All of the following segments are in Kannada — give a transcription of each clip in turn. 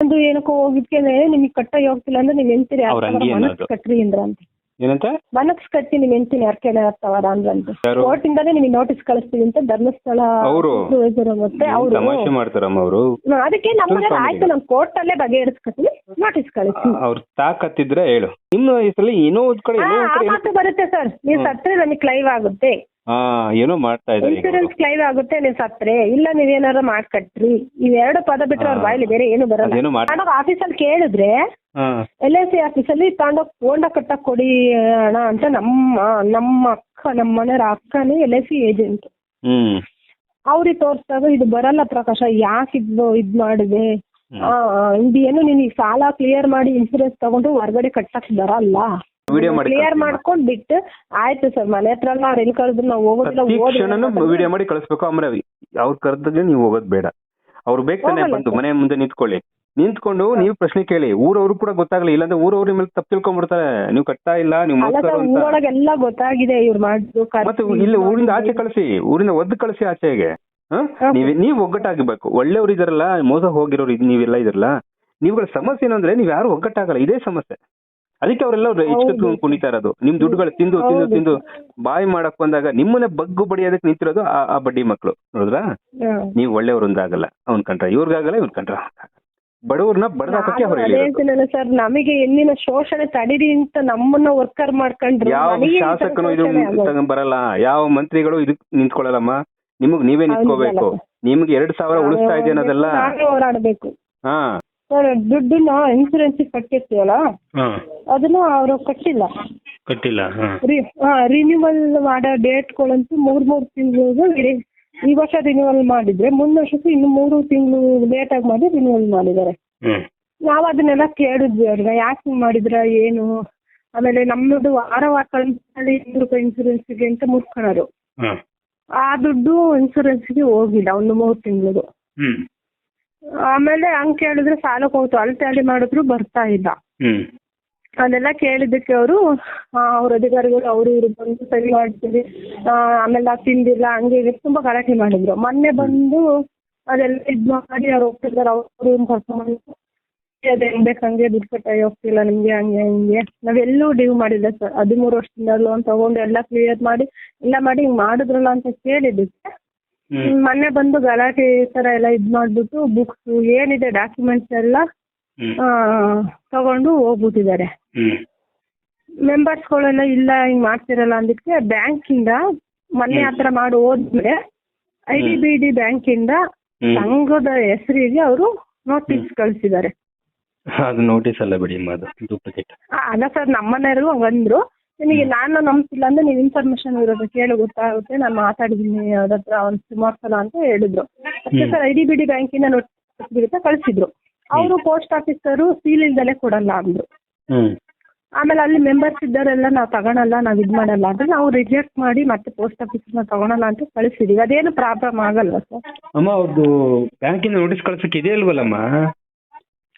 ಒಂದು ಏನಕ್ಕೋ ಹೋಗಿದ್ಕೆ ನಿಮಗೆ ಕಟ್ಟಾಗಿ ಹೋಗ್ತಿಲ್ಲ ಅಂದ್ರೆ ನೀವ್ ಎಂತೀರಿ ಅವ್ರ್ ಮನಸ್ ಅನ್ನೋದು. ಕಟ್ರಿ ಅಂದ್ರ ಅಂತ. ಏನಂತ? ಮನಸ್ ಕಟ್ಟಿ ನೀವ್ ಎಂತೀನಿ ಅರ್ಕೆಲೆ ಆಗ್ತಾವರ ಅಂತ. ಯಾರು? ಕೋರ್ಟ್ ಇಂದಾನೆ ನಿಮಗೆ ನೋಟಿಸ್ ಕಳಿಸ್ತೀವಿ ಅಂತ ಧರ್ಮಸ್ಥಳ ಅವ್ರು? supervisor ಮತ್ತೆ ಏನ್ ಅವರು. ಮಾಡ್ತಾರಮ್ಮ ಅವರು. ಅದಕ್ಕೆ ನಮ್ಮ ಇಷ್ಟೊಂದು ಆಯ್ತು ನಮ್ ಕೋರ್ಟ್ ಅಲ್ಲೇ ಬಗೆಹರಿಸ್ಕೊತೀನಿ ನೋಟಿಸ್ ಕಳಿಸಿ ಅವ್ರು ತಾಕತ್ತಿದ್ರೆ ಹೇಳು. ಇನ್ನು ಈ ಸಲ ಒಂದ್ ಕಡೆ ಹಾ ಏನೋ ಒಂದ್ ಆ ಕಡೆ ಏನೋ- ಮಾತು ಬರುತ್ತೆ ಸರ್. ನೀವು ಸತ್ತರೆ ನಮಗೆ ಕ್ಲೈವ್ ಆಗುತ್ತೆ. ಹಾ ಏನೋ ಮಾಡ್ತಾ ಇದ್ದಾರೆ ಇನ್ಸೂರೆನ್ಸ್ ಕ್ಲೈಮ್ ಆಗುತ್ತೆ ನೀವು ಸತ್ರೆ. ಇಲ್ಲ ನೀವೇನಾರ ಮಾಡ್ಕಟ್ರಿ. ಇವೆರಡು ಪದ ಬಿಟ್ರೆ ಅವ್ರ. ಬಾಯಲ್ಲಿ ಬೇರೆ ಏನು ಬರಲ್ಲ. ಅದೇನೋ ಮಾಡ್- ನಾನು ಆಫೀಸಲ್ಲಿ ಕೇಳಿದ್ರೆ ಎಲ್ ಐ ಸಿ ಆಫೀಸಲ್ಲಿ ತಗೊಂಡೋಗಿ ಹೋಂಡ ಕಟ್ಟಕ್ ಕೊಡಿ ಅಣ್ಣ ಅಂತ ನಮ್ಮ ನಮ್ಮ ಅಕ್ಕ ನಮ್ಮ ಮನೆಯವ್ರ ಅಕ್ಕನೇ ಎಲ್ ಐ ಸಿ ಏಜೆಂಟ್ ಹ್ಮ್. ಅವ್ರಿಗೆ ತೋರಿಸಿದಾಗ ಇದು ಬರಲ್ಲ ಪ್ರಕಾಶ ಯಾಕೆ ಇದು ಇದ್ ಮಾಡಿದೆ? ಹ್ಮ್. ಆ, ಇದು ಏನು ನಿನಗೆ ಸಾಲ ಕ್ಲಿಯರ್ ಮಾಡಿ ಇನ್ಸೂರೆನ್ಸ್ ತಗೊಂಡು ಹೊರಗಡೆ ಕಟ್ಟಕ್ ಬರಲ್ಲ? ವಿಡಿಯೋ ಮಾಡಿ ಕ್ಲಿಯರ್. ಮಾಡ್ಕೊಂಡ್ ಬಿಟ್ಟು ಆಯ್ತು ಸರ್ ಮನೆ ಹತ್ರ ಎಲ್ಲ ಅವ್ರು ಎಲ್ಲಿ ಕರೆದ್ರು ನಾವು ಹೋಗೋದಿಲ್ಲ ಪ್ರತಿ ಓದಿ ಕ್ಷಣನೂ ವಿಡಿಯೋ ಮಾಡಿ ಕಳಿಸ್ಬೇಕು. ಆಮೇಲೆ ಅವ್ರ ಕರೆದಾಗ ನೀವು ಹೋಗೋದ್ ಬೇಡ. ಅವ್ರು ಬೇಕು ತಾನೇ ಹೋಗಲ್ಲ ಬಂದು ಸರ್. ಮನೆ ಮುಂದೆ ನಿಂತ್ಕೊಳ್ಳಿ. ನಿಂತ್ಕೊಂಡು ನೀವು ಪ್ರಶ್ನೆ ಕೇಳಿ. ಊರವ್ರು ಕೂಡ ಗೊತ್ತಾಗ್ಲಿ ಇಲ್ಲಾಂದ್ರೆ ಊರವ್ರ ಮೇಲೆ ತಪ್ಪು ತಿಳ್ಕೊಂಡ್ಬಿಡ್ತಾರೆ ನೀವು ಕಟ್ತಾ ಇಲ್ಲ ನೀವು ಅಲ್ಲ ಅಂತ. ಊರೊಳಗೆಲ್ಲ ಗೊತ್ತಾಗಿದೆ ಇವ್ರು ಮಾಡಿದ್ರು ಮತ್ತೆ ಇಲ್ಲಿ ಊರಿಂದ ಆಚೆ ಕಳಿಸಿ. ಊರಿಂದ ಒದ್ದು ಕಳಿಸಿ ಆಚೆಗೆ. ಹ? ನೀವ್ ನೀವ್ ಒಗ್ಗಟ್ಟಾಗಬೇಕು. ಒಳ್ಳೆಯವ್ರು ಇದಾರಲ್ಲ ಮೋಸ ಹೋಗಿರೋರು ಇದ್- ನೀವೆಲ್ಲ ಇದಿರಲ್ಲ. ನೀವುಗಳ ಸಮಸ್ಯೆ ಏನಂದ್ರೆ ನೀವ್ ಯಾರು ಒಗ್ಗಟ್ಟಾಗಲ್ಲ. ಇದೇ ಸಮಸ್ಯೆ. ಅದಕ್ಕೆ ಅವರೆಲ್ಲ ಹೌದು. ಕುಣಿತಾ ಇರೋದು. ನಿಮ್ ದುಡ್ಡುಗಳು ತಿಂದು ತಿಂದು ತಿಂದು ಬಾಯಿ ಮಾಡಕ್ ಬಂದಾಗ ನಿಮ್ಮನ್ನ ಬಗ್ಗು ಬಡಿಯೋದಕ್ಕೆ ನಿಂತಿರೋದು ಆ ಬಡ್ಡಿ ಮಕ್ಕಳು ನೋಡಿದ್ರಾ ನೀವು ನೀವ್ ಒಳ್ಳೆಯವ್ರೊಂದಾಗಲ್ಲ ಅವ್ನ್ ಕಂಡ್ರ. ಇವ್ರಿಗಾಗಲ್ಲ ಇವ್ನ್ ಕಂಡ್ರ. ಬಡವ್ರನ್ನ ಬಡದಾಕಕ್ಕೆ ಅವ್ರು ಸರ್ ನಮಗೆ ಹೆಣ್ಣಿನ ಶೋಷಣೆ ತಡೀರಿ ಅಂತ ನಮ್ಮನ್ನ ವರ್ಕರ್ ಮಾಡ್ಕೊಂಡ್ರು. ಯಾವ ಶಾಸಕನು ಇದು ಬರಲ್ಲ. ಯಾವ ಮಂತ್ರಿಗಳು ಇದಕ್ ನಿಂತ್ಕೊಳ್ಳಲ್ಲಮ್ಮ? ನಿಮಗ್ ನೀವೇ ನಿಂತ್ಕೋಬೇಕು. ನಿಮ್ಗೆ ಎರಡ್ ಸಾವಿರ ಉಳಿಸ್ತಾ ಇದೆ ಅನ್ನೋದೆಲ್ಲ? ಹೋರಾಡಬೇಕು. ಹಾ. ಸರ್ ದುಡ್ಡನ್ನ ಇನ್ಸೂರೆನ್ಸ್ ಕಟ್ಟಿರ್ತೀವಲ್ಲ? ಅದನ್ನ ಅವರು ಕಟ್ಟಿಲ್ಲ. ಕಟ್ಟಿಲ್ಲ ರಿನ್ಯೂವಲ್ ಮಾಡೋ ಡೇಟ್ಗಳಂತೂ ಮೂರ್ ಮೂರ್ ತಿಂಗಳು ಈ ವರ್ಷ ರಿನ್ಯೂವಲ್ ಮಾಡಿದ್ರೆ ಮುಂದ್ ವರ್ಷಕ್ಕೂ ಇನ್ನು ಮೂರು ತಿಂಗಳು ಲೇಟ್ ಆಗಿ ಮಾಡಿ ರಿನ್ಯೂವಲ್ ಮಾಡಿದ್ದಾರೆ. ನಾವ್ ಅದನ್ನೆಲ್ಲ ಕೇಳಿದ್ವಿ ಅವ್ರಿಗೆ ಯಾಕೆ ಮಾಡಿದ್ರ ಏನು? ಆಮೇಲೆ ನಮ್ಮದು ವಾರ ವಾರ ಕಳಿಸಿ ಇನ್ನೂರು ರೂಪಾಯಿ ಇನ್ಸೂರೆನ್ಸ್ಗೆ ಅಂತ ಮುಟ್ಕೊಳ್ಳೋರು ಆ ದುಡ್ಡು ಇನ್ಸೂರೆನ್ಸ್ಗೆ ಹೋಗಿಲ್ಲ ಒಂದು ಮೂರು ತಿಂಗಳು ಆಮೇಲೆ ಹಂಗ್ ಕೇಳಿದ್ರೆ ಸಾಲಕ್ಕೆ ಹೋಗ್ತು ಅಳತೆ ಮಾಡಿದ್ರು ಬರ್ತಾ ಇಲ್ಲ. ಹ್ಮ್. ಅದೆಲ್ಲ ಕೇಳಿದ್ದಕ್ಕೆ ಅವರು ಅವ್ರ ಅಧಿಕಾರಿಗಳು ಅವರು ಇವ್ರು ಬಂದು ಸರಿ ಮಾಡ್ತೀವಿ. ಆಮೇಲೆ ನಾವು ತಿಂದಿಲ್ಲ ಹಂಗೆ ಹೀಗೆ ತುಂಬಾ ಗಲಾಟೆ ಮಾಡಿದ್ರು. ಮೊನ್ನೆ ಬಂದು ಅದೆಲ್ಲ ಇದ್ ಮಾಡಿ ಅವ್ರು ಹೋಗ್ತಿದ್ದಾರೆ ಅವರು ಕರ್ಕೊಂಡ್ಬಂದು ಅದ್ ಹೆಂಗ್ ಬೇಕು ಹಂಗೆ ದುಡ್ಡು ಕಟ್ಟಾಗಿ ಹೋಗ್ತಿಲ್ಲ ನಿಮ್ಗೆ ಹಂಗೆ ಹಿಂಗೆ. ನಾವೆಲ್ಲೂ ಡಿವ್ ಮಾಡಿಲ್ಲ ಸರ್. ಹದಿಮೂರು ವರ್ಷದಿಂದ ಲೋನ್ ತಗೊಂಡು ಎಲ್ಲ ಕ್ಲಿಯರ್ ಮಾಡಿ ಎಲ್ಲ ಮಾಡಿ ಹಿಂಗ್ ಮಾಡಿದ್ರಲ್ಲ ಅಂತ ಕೇಳಿದ್ದಕ್ಕೆ ಮೊನ್ನೆ ಬಂದು ಗಲಾಟೆ ತರ ಎಲ್ಲ ಇದ್ ಮಾಡ್ಬಿಟ್ಟು ಬುಕ್ಸ್ ಏನಿದೆ ಡಾಕ್ಯುಮೆಂಟ್ಸ್ ಎಲ್ಲ ಆ, ತಗೊಂಡು ಹೋಗ್ಬಿಟ್ಟಿದ್ದಾರೆ. ಮೆಂಬರ್ಸ್ಗಳೆಲ್ಲ ಇಲ್ಲ ಹಿಂಗ್ ಮಾಡ್ತಿರಲ್ಲ ಅಂದಿದ್ಕೆ ಬ್ಯಾಂಕಿಂದ ಮೊನ್ನೆ ಆತರ ಮಾಡಿ ಹೋದ್ಮೇಲೆ ಐ ಡಿ ಬಿ ಡಿ ಬ್ಯಾಂಕಿಂದ ಹ್ಮ್. ಸಂಘದ ಹೆಸರಿಗೆ ಅವರು ನೋಟಿಸ್ ಕಳಿಸಿದ್ದಾರೆ. ಅದು ನೋಟಿಸ್ ಅಲ್ಲ ಬಿಡಿ ಅಲ್ಲ ಸರ್ ನಮ್ಮನೆಯವರು ಹಂಗಂದ್ರು. ನಿಮಗೆ ನಾನು ನಂಬ್ತಿಲ್ಲ ಅಂದ್ರೆ ನೀವು ಇನ್ಫಾರ್ಮೇಶನ್ ಇರೋದು ಕೇಳಿ ಗೊತ್ತಾಗುತ್ತೆ. ನಾನು ಮಾತಾಡಿದ್ದೀನಿ ಅದತ್ರ ಹತ್ರ ಒಂದು ಸುಮಾರು ಸಲ ಅಂತ ಹೇಳಿದ್ರು. ಅಷ್ಟೇ sir I D B D ಬ್ಯಾಂಕಿಂದ ನೋಟಿಸ್ ಕಳಿಸಿದ್ರು. ಅವರು ಪೋಸ್ಟ್ ಆಫೀಸರು ಸೀಲ್ ಇಲ್ದಲೆ ಕೊಡಲ್ಲ ಅಂದ್ರು. ಆಮೇಲೆ ಅಲ್ಲಿ ಮೆಂಬರ್ಸ್ ಇದ್ದಾರೆಲ್ಲ ನಾವು ತಗೊಳಲ್ಲ ನಾವು ಇದ್ ಮಾಡಲ್ಲ ಅಂದ್ರೆ. ನಾವು ರಿಜೆಕ್ಟ್ ಮಾಡಿ ಮತ್ತೆ ಪೋಸ್ಟ್ ಆಫೀಸ್ನ ತಗೊಳಲ್ಲ ಅಂತ ಕಳಿಸಿದೀವಿ. ಅದೇನು ಪ್ರಾಬ್ಲಮ್ ಆಗಲ್ಲ ಸರ್? ಅಮ್ಮ ಅವ್ರದ್ದು ಬ್ಯಾಂಕಿಂದ ನೋಟಿಸ್ ಕಳ್ಸಕ್ಕೆ ಇದೆ ಅಲ್ವಲ್ಲಮ್ಮ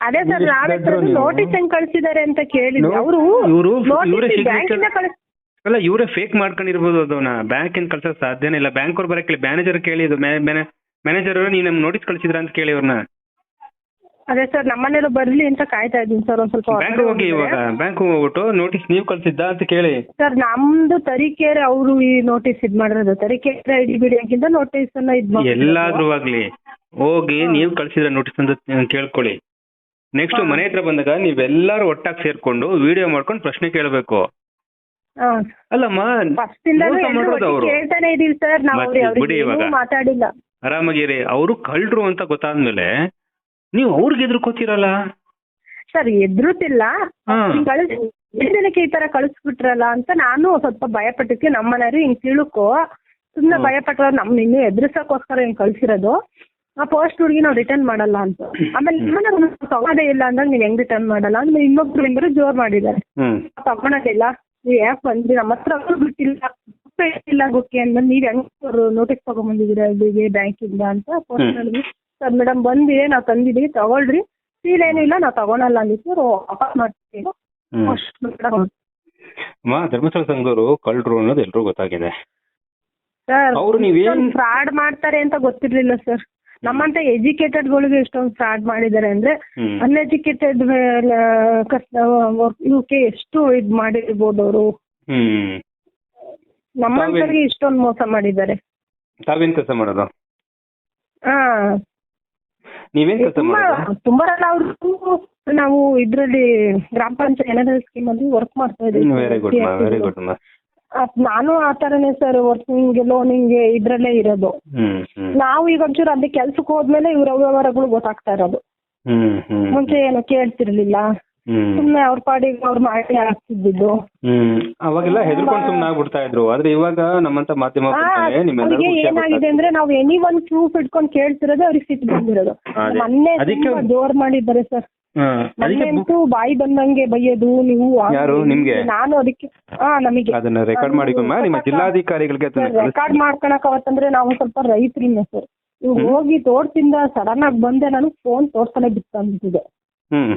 ಅದೇ ಸರ್ ನೀವು ನೋಟಿಸ್ ಹೆಂಗ್ ಕಳ್ಸಿದಾರೆ ಅಂತ ಕೇಳಿದ್ವಿ. ಅವರು ಇವ್ರು- ಅಲ್ಲ ಇವರೇ ಫೇಕ್ ಮಾಡ್ಕೊಂಡಿರ್ಬೋದು ಅದನ್ನ ಬ್ಯಾಂಕ್ ಏನ್ ಕಳ್ಸೋಕ್ ಸಾಧ್ಯನೇ ಇಲ್ಲ. ಬ್ಯಾಂಕ್ ಅವ್ರು ಬರಕ್ಕೆ ಮ್ಯಾನೇಜರ್ ಕೇಳಿ ಇದು. ಮ್ಯಾನೇಜರ್ ನೀವು ನಮ್ಗೆ ನೋಟಿಸ್ ಕಳ್ಸಿದ್ರ ಅಂತ ಕೇಳಿ ಅವ್ರನ್ನ ಅದೇ ಸರ್ ನಮ್ಮನೆಲ್ಲ ಬರ್ಲಿ ಅಂತ ಕಾಯ್ತಾ ಇದ್ದೀನಿ ಸರ್ ಒಂದ್ ಸ್ವಲ್ಪ ಬ್ಯಾಂಕ್ ಹೋಗಿ ಇವಾಗ ಬ್ಯಾಂಕ್ ಹೋಗ್ಬಿಟ್ಟು ನೋಟಿಸ್ ನೀವು ಕಳ್ಸಿದ್ದ ಅಂತ ಕೇಳಿ. ಸರ್ ನಮ್ದು ತರೀಕೆರೆ ಅವರು ಈ ನೋಟಿಸ್ ಇದ್ ಮಾಡಿರೋದು. ತರೀಕೆರೆ ಐಡಿ ಬಿಡಿ ಬ್ಯಾಂಕಿಂದ ನೋಟಿಸ್ ಅನ್ನ ಇದ್. ಎಲ್ಲಾದ್ರೂ ಆಗ್ಲಿ ಹೋಗಿ ನೀವು ಕಳ್ಸಿದ್ರ ನೋಟಿಸ್ ಅಂತ ಕೇಳ್ಕೊಳ್ಳಿ. ನೆಕ್ಸ್ಟ್ ಮನೆ ಹತ್ರ ಬಂದಾಗ ನೀವೆಲ್ಲಾರು ಒಟ್ಟಾಗಿ ಸೇರ್ಕೊಂಡು ವಿಡಿಯೋ ಮಾಡ್ಕೊಂಡು ಪ್ರಶ್ನೆ ಕೇಳಬೇಕು. ಅಲ್ಲಮ್ಮ ಫಸ್ಟ್ ಮೋಸ ಮಾಡೋದು ಅವ್ರು. ಕೇಳ್ತಾನೆ ಇದೀವಿ ಸರ್ ನಾವು ಮತ್ತೆ ಅವ್ರಿಗೆ ಬಿಡಿ ಇವಾಗ. ಮಾತಾಡಿಲ್ಲ. ಆರಾಮಾಗಿರಿ. ಅವರು ಕಳ್ರು ಅಂತ ಗೊತ್ತಾದ್ಮೇಲೆ ನೀವು ಅವ್ರಿಗೆ ಎದುರ್ಕೋತಿರಲ್ಲ ಸರ್ ಎದುರುತ್ತಿಲ್ಲ ಹಾ. ಕಳಿಸ್ ದಿನಕ್ಕೆ ಈ ತರ ಕಳಿಸ್ಬಿಟ್ರಲ್ಲ ಅಂತ ನಾನು ಸ್ವಲ್ಪ ಭಯಪಟ್ಟಿದ್ಕೆ ನಮ್ಮ ಮನೆಯವ್ರು ಹಿಂಗ್ ತಿಳುಕೋ ಸುಮ್ನೆ ಭಯ ಭಯಪಟ್ರ ನಮ್ ನಿನ್ನೆ ಎದುರಿಸಕ್ಕೋಸ್ಕರ ಹಿಂಗ್ ಕಳ್ಸಿರೋದು. ಆ ಪೋಸ್ಟ್ ಹುಡುಗಿ ನಾವು ರಿಟರ್ನ್ ಮಾಡಲ್ಲ ಅಂತ. ಆಮೇಲೆ ನಿಮ್ಮನ್ನ ತಗೋದೇ ಇಲ್ಲ ಅಂದ್ರೆ ನೀವ್ ಹೆಂಗ್ ರಿಟರ್ನ್ ಮಾಡಲ್ಲ? ಅಂದ್ರೆ ಇನ್ನೊಬ್ರು ಇಬ್ಬರು ಜೋರ್ ಮಾಡಿದ್ದಾರೆ. ತಗೊಳೋದಿಲ್ಲ. ನೀವ್ ಯಾಕೆ ಬಂದ್ರಿ? ನಮ್ಮ ಹತ್ರ ಬಿಟ್ಟಿಲ್ಲ ಇಲ್ಲ ಗೊತ್ತಿ ಅಂದ್ರೆ ನೀವ್ ಹೆಂಗ್ ನೋಟಿಸ್ ತಗೊಂಡ್ಬಂದಿದೀರ ಅಲ್ಲಿಗೆ ಬ್ಯಾಂಕ್ ಬ್ಯಾಂಕಿಂದ ಅಂತ ಪೋಸ್ಟ್ ಮಾಡಿದ್ವಿ ಸರ್ ಮೇಡಮ್ ಬಂದಿದೆ ನಾವು ತಂದಿದ್ವಿ ತಗೊಳ್ರಿ. ಫೀಲ್ ಏನಿಲ್ಲ ನಾವು ತಗೊಳಲ್ಲ ಅಂದಿತ್ತು ಸರ್ ವಾಪಸ್ ಮಾಡ್ತೀವಿ. ಅಮ್ಮ ಧರ್ಮಸ್ಥಳ ಸಂಘದವರು ಕಳ್ರು ಅನ್ನೋದು ಎಲ್ರಿಗೂ ಗೊತ್ತಾಗಿದೆ. ಸರ್ ಅವ್ರು ನೀವೇನ್- ಫ್ರಾಡ್ ಮಾಡ್ತಾರೆ ಅಂತ ಗೊತ್ತಿರ್ಲಿಲ್ಲ ಸರ್. ನಮ್ಮಂತ ಎಜುಕೇಟೆಡ್ ಗಳಿಗೆ ಎಷ್ಟೊಂದು ಫ್ರಾಡ್ ಮಾಡಿದ್ದಾರೆ ಅಂದ್ರೆ ಅನ್ಎಜುಕೇಟೆಡ್ ಇವಕ್ಕೆ ಎಷ್ಟು ಇದ್ ಮಾಡಿರ್ಬೋದು ಅವರು. ನಮ್ಮಂತರಿಗೆ ಇಷ್ಟೊಂದು ಮೋಸ ಮಾಡಿದ್ದಾರೆ. ತಾವೇನ್ ಕೆಲಸ ಮಾಡೋದು? ಹಾ. ನೀವೇನ್ ಕೆಲಸ ಮಾಡೋದು? ತುಂಬಾ ಅವ್ರು ನಾವು ಇದ್ರಲ್ಲಿ ಗ್ರಾಮ ಪಂಚಾಯತ್ ಏನಾದ್ರೂ ಸ್ಕೀಮ್ ಅಲ್ಲಿ ವರ್ಕ್ ಮಾಡ್ತಾ ವೆರಿ ಗುಡ್ ಮಾ ವೆರಿ ಇದ್ದೀವಿ ಗುಡ್ ನಾನು ಆ ತರನೇ ಸರ್ ವರ್ಕಿಂಗ್ ಲೋನಿಂಗ್ ಇದ್ರಲ್ಲೇ ಇರೋದು. ನಾವು ಈಗ ಒಂಚೂರು ಅಲ್ಲಿ ಕೆಲ್ಸಕ್ಕೆ ಹೋದ್ಮೇಲೆ ಇವ್ರ ವ್ಯವಹಾರಗಳು ಗೊತ್ತಾಗ್ತಾ ಇರೋದು. ಮುಂಚೆ ಏನು ಕೇಳ್ತಿರ್ಲಿಲ್ಲ. ಸುಮ್ನೆ ಅವ್ರ ಪಾಡಿಗೆ ಅವ್ರು ಮಾಡಿ ಆಗ್ತಿದ್ದು ಹ್ಮ್. ಅವಾಗೆಲ್ಲ ಹೆದರ್ಕೊಂಡು ಸುಮ್ನೆ ಆಗ್ಬಿಡ್ತಾ ಇದ್ರು. ಆದ್ರೆ ಇವಾಗ ನಮ್ಮಂತ ಮಾಧ್ಯಮ ಅವ್ರಿಗೆ ಏನಾಗಿದೆ ಅಂದ್ರೆ ನಾವು ಎನಿ ಒನ್ ಪ್ರೂಫ್ ಇಟ್ಕೊಂಡು ಕೇಳ್ತಿರೋದು ಅವ್ರಿಗೆ ಸಿಟ್ಟು ಬಂದಿರೋದು. ಅದೇ. ಮೊನ್ನೆ ಜೋರ್ ಮಾಡಿದ್ದಾರೆ ಸರ್. ಮೊನ್ನೆಂತೂ ಬಾಯಿ ಬಂದಂಗೆ ಬೈಯೋದು ನೀವು ಯಾರು? ನಿಮ್ಗೆ? ನಾನು ಅದಕ್ಕೆ ಹಾ ನಮಗೆ. ಅದನ್ನ ರೆಕಾರ್ಡ್ ಮಾಡಿಕೊಮ್ಮ ನಿಮ್ಮ ಜಿಲ್ಲಾಧಿಕಾರಿಗಳಿಗೆ ರೆಕಾರ್ಡ್ ಮಾಡ್ಕೊಳಕ್ ಅವತ್ತಂದ್ರೆ ನಾವು ಸ್ವಲ್ಪ ರೈತರಿಂದ ಸರ್. ಇವ್ ಹೋಗಿ ತೋರ್ಸಿಂದ ಸಡನ್ ಆಗಿ ಬಂದೆ ನಾನು ಫೋನ್ ತೋರ್ಸಲೇ ಬಿಟ್ಟು ಹ್ಮ್.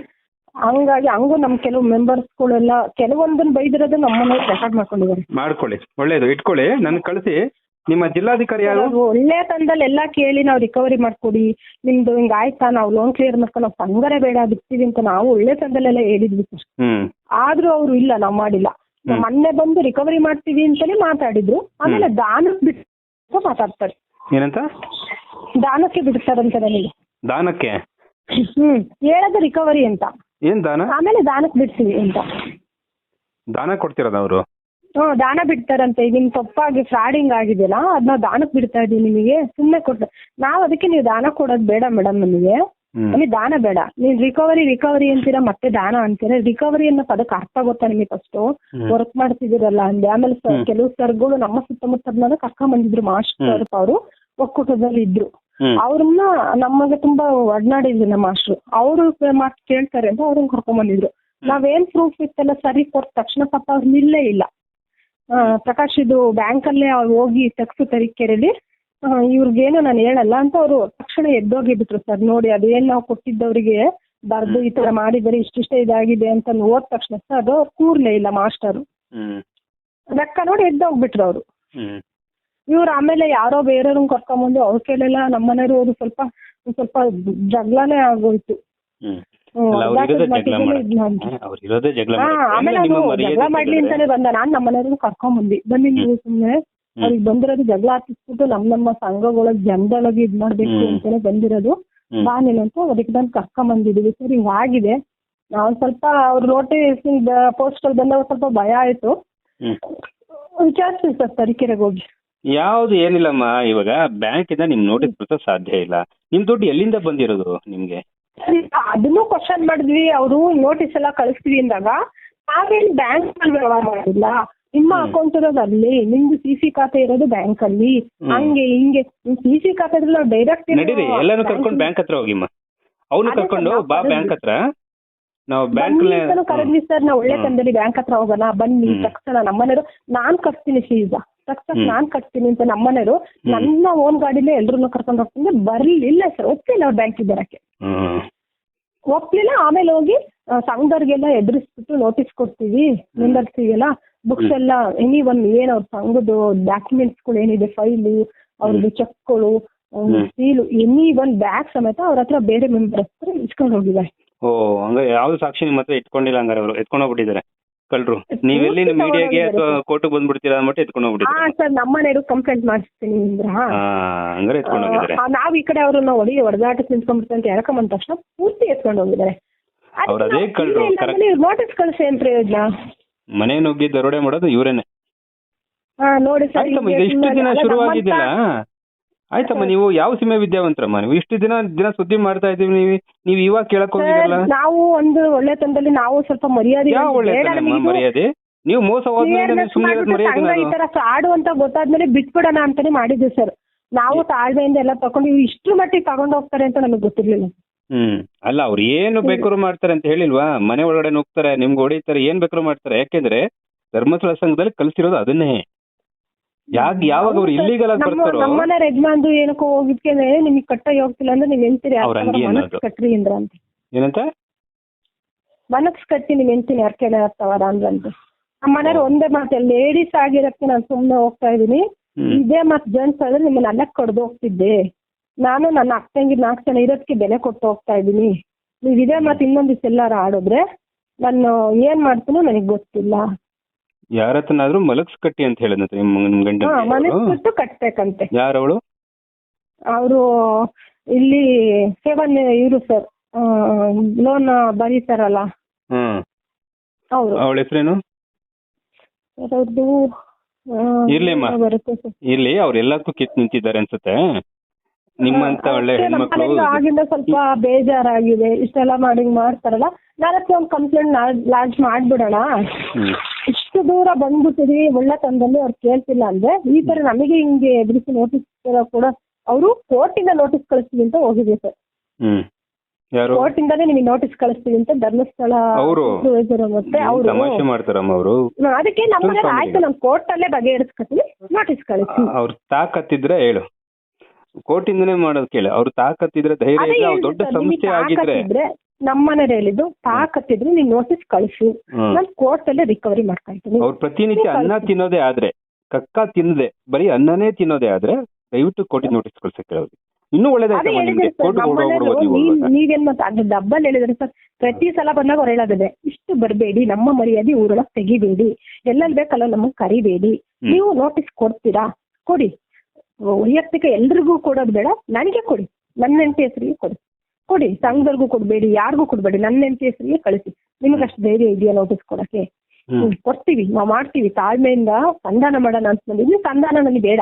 ಹಂಗಾಗಿ ಹಂಗೂ ನಮ್ ಕೆಲವು ಮೆಂಬರ್ಸ್ ಗಳೆಲ್ಲ ಕೆಲವೊಂದನ್ನ ಬೈದಿರೋದು ನಮ್ಮನ್ನ ರೆಕಾರ್ಡ್ ಮಾಡ್ಕೊಂಡಿದ್ದಾರೆ. ಮಾಡ್ಕೊಳ್ಳಿ ಒಳ್ಳೇದು ಇಟ್ಕೊಳ್ಳಿ ನನ್ ಕಳಿಸಿ. ನಿಮ್ಮ ಜಿಲ್ಲಾಧಿಕಾರಿ ಯಾರು? ಒಳ್ಳೆ ತಂದಲ್ಲಿ ಎಲ್ಲ ಕೇಳಿ ನಾವು ರಿಕವರಿ ಮಾಡ್ಕೊಡಿ. ನಿಮ್ದು ಹಿಂಗ್ ಆಯ್ತಾ? ನಾವು ಲೋನ್ ಕ್ಲಿಯರ್ ಮಾಡ್ಕೊಂಡು ನಾವು ಸಂಗರೆ ಬೇಡ ಬಿಡ್ತೀವಿ ಅಂತ ನಾವು ಒಳ್ಳೆ ತಂದಲ್ಲೆಲ್ಲ ಹೇಳಿದ್ವಿ. Sir hmm. ಆದ್ರೂ ಅವ್ರು ಇಲ್ಲ ನಾವು ಮಾಡಿಲ್ಲ. ನಾವ್ ಮೊನ್ನೆ ಬಂದು ರಿಕವರಿ ಮಾಡ್ತೀವಿ ಅಂತಾನೆ ಮಾತಾಡಿದ್ರು. ಆಮೇಲೆ ದಾನಕ್ಕೆ ಬಿಟ್ಟು ಮಾತಾಡ್ತಾರೆ. ಏನಂತ? ದಾನಕ್ಕೆ ಬಿಡ್ತಾರಂತ ನನಗೆ. ದಾನಕ್ಕೆ? ಹ್ಮ್. ಹೇಳೋದು ರಿಕವರಿ ಅಂತ. ಏನ್ ದಾನ? ಆಮೇಲೆ ದಾನಕ್ಕೆ ಬಿಡ್ತೀವಿ ಅಂತ. ದಾನ ಕೊಡ್ತಿರೋದ ಅವರು? ಹ್ಮ್ ದಾನ ಬಿಡ್ತಾರಂತೆ. ಈಗ ನಿಮ್ ತಪ್ಪಾಗಿ ಫ್ರಾಡಿಂಗ್ ಆಗಿದೆಯಲ್ಲ ಅದನ್ನ ದಾನಕ್ಕೆ ಬಿಡ್ತಾ ಇದೀವಿ ನಿಮಗೆ. ಸುಮ್ಮನೆ ಕೊಟ್ಟು ನಾವ್ ಅದಕ್ಕೆ ನೀವು ದಾನ ಕೊಡೋದು ಬೇಡ ಮೇಡಮ್ ನಮಗೆ. ನಮಗೆ ದಾನ ಬೇಡ. ನೀವು ರಿಕವರಿ ರಿಕವರಿ ಅಂತೀರಾ ಮತ್ತೆ ದಾನ ಅಂತೀರಾ? ರಿಕವರಿ ಅನ್ನೋ ಪದಕ್ಕೆ ಅರ್ಥ ಗೊತ್ತಾ ನಿಮಗೆ ಫಸ್ಟ್ ವರ್ಕ್ ಮಾಡ್ತಿದ್ದೀರಲ್ಲ ಅಂದೆ. ಆಮೇಲೆ ಸರ್ ಕೆಲವು ಸರ್ಗಳು ನಮ್ಮ ಸುತ್ತಮುತ್ತ ಕರ್ಕೊಂಡ್ ಬಂದಿದ್ರು ಮಾಸ್ಟರ್ ಅವರು. ಒಕ್ಕೂಟದಲ್ಲಿ ಇದ್ರು ಅವ್ರನ್ನ ನಮಗೆ ತುಂಬಾ ಒಡನಾಡಿದ್ವಿ ನಮ್ಮ ಮಾಸ್ಟ್ರು. ಅವರು ಮಾತು ಕೇಳ್ತಾರೆ ಅಂತ ಅವ್ರನ್ನ ಕರ್ಕೊಂಡ್ ಬಂದಿದ್ರು. ನಾವೇನ್ ಪ್ರೂಫ್ ಇತ್ತಲ್ಲ ಸರಿ ಕೊಟ್ಟ ತಕ್ಷಣ ಪಾಪ ಅವ್ರು ನಿಲ್ಲೇ ಇಲ್ಲ. ಪ್ರಕಾಶ್ ಇದು ಬ್ಯಾಂಕಲ್ಲೇ ಅವ್ರು ಹೋಗಿ ತೆಗ್ಸು ತರೀಕೆರೆಯಲ್ಲಿ ಇವ್ರಿಗೇನು ನಾನು ಹೇಳಲ್ಲ ಅಂತ ಅವರು ತಕ್ಷಣ ಎದ್ದೋಗಿಬಿಟ್ರು ಸರ್. ನೋಡಿ ಅದೇನ್ ನಾವು ಕೊಟ್ಟಿದ್ದವ್ರಿಗೆ ಬರ್ದು ಈ ತರ ಮಾಡಿದರೆ ಇಷ್ಟಿಷ್ಟೇ ಇದಾಗಿದೆ ಅಂತ ಹೋದ ತಕ್ಷಣ ಸರ್ ಅದು ಕೂರ್ಲೇ ಇಲ್ಲ ಮಾಸ್ಟರ್. ಲೆಕ್ಕ ನೋಡಿ ಎದ್ದೋಗ್ಬಿಟ್ರು ಅವರು. ಇವ್ರು ಆಮೇಲೆ ಯಾರೋ ಬೇರೆಯವ್ರನ್ನ ಕರ್ಕೊಂಬಂದು ಅವ್ರ ಕೈಲೆಲ್ಲ ನಮ್ಮನೆಯವರು ಅವ್ರು ಸ್ವಲ್ಪ ಸ್ವಲ್ಪ ಜಗಳನೇ ಆಗೋಯ್ತು. ಆಮೇಲೆ ನಿಮ್ಮ ಜಗಳ ಮಾಡ್ಲಿ ಅಂತಾನೆ ಬಂದ. ನಾನ್ ನಮ್ಮ ಮನೆಯವ್ರನ್ನ ಕರ್ಕೊಂಡ್ ಬಂದಿ ಬನ್ನಿ ನೀವು ಸುಮ್ನೆ. ಅವ್ರಿಗೆ ಬಂದಿರೋದು ಜಗಳ ಹತ್ತಿಸ್ಬಿಟ್ಟು ನಮ್ ನಮ್ಮ ಸಂಘದೊಳಗ್ ಜನದೊಳಗೆ ಇದ್ ಮಾಡ್ಬೇಕು. ಅಂತಾನೆ ಬಂದಿರೋದು. ಬಾ ಅಂತ ಅದಕ್ಕೆ ನಾನು ಕರ್ಕೊಂಡ್ ಬಂದಿದೀವಿ ಸರ್ ಹಿಂಗಾಗಿದೆ ನಾವ್ ಸ್ವಲ್ಪ ಅವ್ರ ನೋಟಿಸ್ ಅಲ್ಲಿ ಬಂದಾಗ ಸ್ವಲ್ಪ ಭಯ ಆಯ್ತು. ವಿಚಾರಿಸ್ತೀವಿ ಸರ್ ತರೀಕೆರೆಗೆ ಹೋಗಿ. ಯಾವ್ದು ಏನಿಲ್ಲಮ್ಮ ಇವಾಗ ಬ್ಯಾಂಕ್ ಇಂದ ನಿಮ್ ನೋಟಿಸ್ ಬರ್ತಾ ಸಾಧ್ಯ ಇಲ್ಲ. ನಿಮ್ ದುಡ್ಡು ಎಲ್ಲಿಂದ ಬಂದಿರೋದು ನಿಮ್ಗೆ? ಅದನ್ನು ಕ್ವಶನ್ ಮಾಡಿದ್ವಿ ಅವರು ನೋಟಿಸ್ ಎಲ್ಲ ಕಳಿಸ್ತೀವಿ ಅಂದಾಗ ನಾವೇನು ಬ್ಯಾಂಕ್ ಅಲ್ಲಿ ವ್ಯವಹಾರ ಮಾಡಿಲ್ಲ. ನಿಮ್ಮ ಅಕೌಂಟ್ ಇರೋದು ಅಲ್ಲಿ ನಿಮ್ದು ಸಿ ಸಿ ಖಾತೆ ಇರೋದು ಬ್ಯಾಂಕ್ ಅಲ್ಲಿ. ಹಂಗೆ ಹಿಂಗೆ ಸಿ ಸಿ ಖಾತೆ ಡೈರೆಕ್ಟ್ ನಡೀರಿ ಎಲ್ಲಾನು ಕರ್ಕೊಂಡು ಬ್ಯಾಂಕ್ ಹತ್ರ ಹೋಗಿಮ್ಮ. ಅವನು ಕರ್ಕೊಂಡು ಬಾ ಬ್ಯಾಂಕ್ ಹತ್ರ. ನಾವು ಬ್ಯಾಂಕ್ ಕರೆದ್ವಿ ಸರ್ ನಾವು ಒಳ್ಳೆ ತಂದಲ್ಲಿ ಬ್ಯಾಂಕ್ ಹತ್ರ ಹೋಗೋಣ ಬನ್ನಿ. ತಕ್ಷಣ ನಮ್ಮನೆಯವರು ನಾನ್ ಕಟ್ತೀನಿ ಫೀಸ್ ತಕ್ಷಣ. ನಾನ್ ಕಟ್ತೀನಿ ಅಂತ ನಮ್ಮನೆಯವರು ನನ್ನ ಓನ್ ಗಾಡಿಲೇ ಎಲ್ರು ಕರ್ಕೊಂಡು ಹೋಗ್ತೀನಿ. ಬರ್ಲಿಲ್ಲ ಸರ್ ಒಪ್ಪಿಲ್ಲ ಅವ್ರ ಬ್ಯಾಂಕಿಗೆ ಬರಕ್ಕೆ. ಒಪ್ಲಿಲ್ಲ ಆಮೇಲೆ ಹೋಗಿ ಸಂಘದವ್ರಿಗೆಲ್ಲ ಎದುರಿಸ್ಬಿಟ್ಟು ನೋಟಿಸ್ ಕೊಡ್ತೀವಿ ಮೆಂಬರ್ಸಿಗೆಲ್ಲ ಬುಕ್ಸ್ ಎಲ್ಲ ಎನಿ ಒನ್ ಏನ್ ಅವ್ರ ಸಂಘದ ಡಾಕ್ಯುಮೆಂಟ್ಸ್ಗಳು ಏನಿದೆ ಫೈಲು ಅವ್ರದ್ದು ಚೆಕ್ಗಳು ಗಳು ಸೀಲು ಎನಿ ಒನ್ ಬ್ಯಾಗ್ ಸಮೇತ ಅವ್ರ ಹತ್ರ ಬೇರೆ ಮೆಂಬರ್ ಹತ್ರ ಇಸ್ಕೊಂಡು ಹೋಗಿದ್ದಾರೆ. ಓ ಹಂಗ ಯಾವ್ದು ಸಾಕ್ಷಿ ನಿಮ್ಮ ಹತ್ರ ಇಟ್ಕೊಂಡಿಲ್ಲ ಹಂಗಾರೆ ಅವರು? ಎತ್ಕೊಂಡು ಹೋಗ್ಬಿಟ್ಟಿದ್ದಾರೆ. ಕಳ್ರು. ನೀವೆಲ್ಲಿ ಮೀಡಿಯಾಗೆ ತಗೊಂಡೋಗಿದ್ದಾರೆ ಕೋರ್ಟ್ ಬಂದ್ಬಿಡ್ತೀರಾ ಅಂದ್ಬಿಟ್ಟು ಎತ್ಕೊಂಡು ಹಾ ಹೋಗ್ಬಿಟ್ಟಿದ್ದಾರೆ ಸರ್ ನಮ್ಮನೆಯವರು ಕಂಪ್ಲೇಂಟ್ ಮಾಡಿಸ್ತೀನಿ ಅಂದ್ರ. ಹಾ ಹಂಗಾರೆ ಎತ್ಕೊಂಡು ಹೋಗಿದ್ದಾರೆ. ನಾವ್ ಈ ಕಡೆ ಅವ್ರನ್ನ ಹೊಡಿ ಹೊಡೆದಾಟಕ್ಕೆ ನಿಂತ್ಕೊಂಡ್ಬಿಡ್ತಾರೆ ಅಂತ ಬಂದ ತಕ್ಷಣ ಪೂರ್ತಿ ಎತ್ಕೊಂಡು ಹೋಗಿದ್ದಾರೆ. ಅವ್ರು ಅದೇ ಕಳ್ರು, correct. ನೋಟಿಸ್ ಕಳಿಸಿ ಏನ್ ಪ್ರಯೋಜನ? ಮನೆ ನುಗ್ಗಿ ದರೋಡೆ ಮಾಡೋದು ಇವರೇನೆ. ಹಾ ನೋಡಿ ಸರ್ ಆಯ್ತಮ್ಮ ಈಗ ಇಷ್ಟು ದಿನ ಶುರುವಾಗಿದ್ದಿಲ್ಲ? ಆಯ್ತಮ್ಮ ನೀವು ಯಾವ ಸಿಮೆ ವಿದ್ಯಾವಂತರಮ್ಮ? ನೀವು ಇಷ್ಟು ದಿನ ದಿನ ಸುದ್ದಿ ಮಾಡ್ತಾ ಇದೀವಿ ನೀವು ನೀವು ಇವಾಗ ಕೇಳಕ್ ಹೋಗಿರಲ್ಲ ನಾವು ಒಂದು ಒಳ್ಳೆ ತಂದಲ್ಲಿ ನಾವು ಸ್ವಲ್ಪ ಮರ್ಯಾದೆ ಯಾವ ಒಳ್ಳೆ ಮರ್ಯಾದೆ? ನೀವು ಮೋಸ ಹೋದ್ಮೇಲೆ ಸುಮ್ಮನೆ ಮರ್ಯಾದೆ ನಾನು ಈ ತರ ಫ್ರಾಡು ಅಂತ ಗೊತ್ತಾದ್ಮೇಲೆ ಬಿಟ್ಬಿಡೋಣ ಅಂತಾನೆ ಮಾಡಿದ್ವಿ ಸರ್. ನಾವು ತಾಳ್ಮೆಯಿಂದ ಎಲ್ಲ ತಕೊಂಡು ಇಷ್ಟು ಇಷ್ಟ್ರ ಮಟ್ಟಿಗೆ ತಗೊಂಡು ಹೋಗ್ತಾರೆ ಅಂತ ನಮಗೆ ಗೊತ್ತಿರ್ಲಿಲ್ಲ. ಹ್ಮ್. ಅಲ್ಲ ಅವ್ರು ಏನು ಬೇಕಾದ್ರು ಮಾಡ್ತಾರೆ ಅಂತ ಹೇಳಿಲ್ವಾ? ಮನೆ ಒಳಗಡೆ ಹೋಗ್ತಾರೆ ನಿಮ್ಗೆ ಹೊಡಿತಾರೆ ಏನ್ ಬೇಕ್ರು ಮಾಡ್ತಾರೆ. ಯಾಕೆಂದ್ರೆ ಧರ್ಮಸ್ಥಳ ಸಂಘದಲ್ಲಿ ಕಲ್ಸಿರೋದು ಅದನ್ನೇ. ಯಾಕ್ ಯಾವಾಗ ಅವ್ರು ಇಲ್ಲಿಗಲ್ ಆಗಿ ನಮ್ಮ ಬರ್ತಾರೋ? ನಮ್ಮನೆ ಯಜಮಾನ್ದು ಏನಕ್ಕೋ ಹೋಗಿದ್ಕೆ ನಿಮಗೆ ಕಟ್ಟ ಹೋಗ್ತಿಲ್ಲ ಅಂದ್ರೆ ನೀವ್ ಎಂತೀರಿ ಅವ್ರ ಹಂಗೆ ಅನ್ನೋದು. ಕಟ್ರಿ ಇಂದ್ರ ಅಂತ. ಏನಂತ? ಮನಸ್ ಕಟ್ಟಿ ನೀವ್ ಎಂತೀನಿ ಅರ್ಕೆಲೆ ಆಗ್ತಾವರ ಅಂದ್ರಂತೆ ನಮ್ಮ ಮನೆಯವ್ರು ಒಂದೇ ಮಾತು ಲೇಡೀಸ್ ಆಗಿರಕ್ಕೆ ನಾನು ಸುಮ್ಮನೆ ಹೋಗ್ತಾ ಇದೀನಿ ಇದೇ ಮಾತು ಜೆಂಟ್ಸ್ ಆದ್ರೆ ನಿಮ್ಮನ್ನ ಅಲ್ಲೇ ಕಡ್ದು ಹೋಗ್ತಿದ್ದೆ. ನಾನು ನನ್ನ ಅಕ್ಕ ತಂಗಿ ನಾಲ್ಕು ಜನ ಇರೋದಕ್ಕೆ ಬೆಲೆ ಕೊಟ್ಟು ಹೋಗ್ತಾ ಇದ್ದೀನಿ. ನೀವು ಇದೇ ಮತ್ತೆ ಇನ್ನೊಂದು ದಿವಸ ಎಲ್ಲಾರು ಆಡಿದ್ರೆ ನಾನು ಏನ್ ಮಾಡ್ತೀನೋ ನನಗೆ ಗೊತ್ತಿಲ್ಲ. ಯಾರ ಹತ್ರನಾದ್ರೂ ಮಲಗ್ಸ್ ಕಟ್ಟಿ ಅಂತ ಹೇಳಿದಂತೆ ನಿಮ್ಮ ನಿಮ್ ಗಂಡ ಹಾ ಮನಸ್ಸು ಕೊಟ್ಟು ಕಟ್ಬೇಕಂತೆ. ಯಾರವಳು? ಅವರು ಇಲ್ಲಿ ಸೇವನ್ ಇವರು ಸರ್ ಲೋನ್ ಬರೀತಾರಲ್ಲ ಹ್ಮ್ ಅವರು. ಅವಳ ಹೆಸರೇನು? ಅವ್ರದ್ದು ಇರ್ಲಿಮ್ಮ. ಬರುತ್ತೆ ಸರ್. ಇಲ್ಲಿ ಅವ್ರೆಲ್ಲಕ್ಕೂ ಕಿತ್ ನಿಂತಿದ್ದಾರೆ ಅನ್ಸುತ್ತೆ. ನಿಮ್ಮಂತ ಒಳ್ಳೆ ಹೆಣ್ಮಕ್ಳು ಆಗಿಂದ ಸ್ವಲ್ಪ ಬೇಜಾರಾಗಿದೆ. ಇಷ್ಟೆಲ್ಲ ಮಾಡಿ ಮಾಡ್ತಾರಲ್ಲ. ನಾಲ್ಕು ಒಂದು ಕಂಪ್ಲೇಂಟ್ ಲಾಂಚ್ ಮಾಡ್ಬಿಡೋಣ. ಇಷ್ಟು ದೂರ ಬಂದ್ಬಿಟ್ಟಿದೀವಿ ಒಳ್ಳೆತನದಲ್ಲಿ ಅವ್ರು ಕೇಳ್ತಿಲ್ಲ ಅಂದ್ರೆ ಈ ತರ ನಮಗೆ ಹಿಂಗೆ ಎದುರಿಸಿ ನೋಟಿಸ್ ಕೂಡ ಅವರು ಕೋರ್ಟಿಂದ ನೋಟಿಸ್ ಕಳಿಸ್ತೀವಿ ಅಂತ ಹೋಗಿದೆ ಸರ್. ಕೋರ್ಟ್ ಇಂದಾನೇ ನಿಮಗೆ ನೋಟಿಸ್ ಕಳಿಸ್ತೀವಿ ಅಂತ ಧರ್ಮಸ್ಥಳ ಮತ್ತೆ ಅವರು. ಮಾಡ್ತಾರಮ್ಮ ಅವರು. ಅದಕ್ಕೆ ನಮ್ಮ ಆಯ್ತು ನಾನು ಕೋರ್ಟ್ ಅಲ್ಲೇ ಬಗೆಹರಿಸ್ಕೊತೀನಿ ನೋಟಿಸ್ ಕಳಿಸಿ ಅವ್ರು ತಾಕತ್ತಿದ್ರೆ ಹೇಳು. ಕೋರ್ಟಿಂದನೇ ಮಾಡೋದ್ ಕೇಳಿ. ಅವ್ರು ತಾಕತ್ತಿದ್ರೆ ಧೈರ್ಯ ದೊಡ್ಡ ಸಂಸ್ಥೆ ಆಗಿದ್ರೆ ನಮ್ಮ ಮನೇಲಿ ಹೇಳಿದ್ದು ತಾಕತ್ತಿದ್ರೆ ನೀವು ನೋಟಿಸ್ ಕಳಿಸು. ನಾನ್ ನಾನು ಕೋರ್ಟ್ ಅಲ್ಲೇ ರಿಕವರಿ ಮಾಡ್ತಾ ಅವ್ರು ಪ್ರತಿನಿತ್ಯ ಅನ್ನ ಕಳ್ಸಿ. ತಿನ್ನೋದೇ ಆದ್ರೆ ಕಕ್ಕ ತಿನ್ನದೆ ಬರೀ ಅನ್ನನೇ ತಿನ್ನೋದೇ ಆದ್ರೆ ದಯವಿಟ್ಟು ಕೋಟಿ ನೋಟಿಸ್ ಕಳ್ಸಕ್ಕೆ ಹೇಳೋದು ಇನ್ನೂ ಕೋರ್ಟ್. ನೀವೇನ್ ಮತ್ತೆ ಅದು ಡಬ್ಬಲ್ ಹೇಳಿದ್ರೆ ಸರ್ ಪ್ರತಿ ಸಲ ಬಂದಾಗ ಅವ್ರು ಹೇಳೋದಿದೆ ಇಷ್ಟು ಬರಬೇಡಿ ನಮ್ಮ ಮರ್ಯಾದೆ ಊರೊಳಗೆ ತೆಗಿಬೇಡಿ. ಎಲ್ಲೆಲ್ಲಿ ಬೇಕಲ್ಲ ನಮಗೆ ಕರಿಬೇಡಿ. ನೀವು ನೋಟಿಸ್ ಕೊಡ್ತೀರಾ? ಕೊಡಿ. ವೈಯಕ್ತಿಕ ಎಲ್ರಿಗೂ ಕೊಡೋದು ಬೇಡ ನನಗೆ ಕೊಡಿ. ನನ್ನ ಹೆಂಡತಿ ಹೆಸರಿಗೆ ಕೊಡಿ. ಕೊಡಿ ಸಂಘದವ್ರಿಗೂ ಕೊಡಬೇಡಿ ಯಾರಿಗೂ ಕೊಡಬೇಡಿ ನನ್ನ ಹೆಂಡತಿ ಹೆಸರಿಗೆ ಕಳಿಸಿ. ನಿಮ್ಗೆ ಅಷ್ಟು ಧೈರ್ಯ ಇದೆಯಾ ನೋಟಿಸ್ ಕೊಡಕ್ಕೆ? ಕೊಡ್ತೀವಿ ನಾವು ಮಾಡ್ತೀವಿ ತಾಳ್ಮೆಯಿಂದ ಸಂಧಾನ ಮಾಡೋಣ ಅಂತ ಬಂದಿದ್ವಿ. ಸಂಧಾನ ನನಗೆ ಬೇಡ.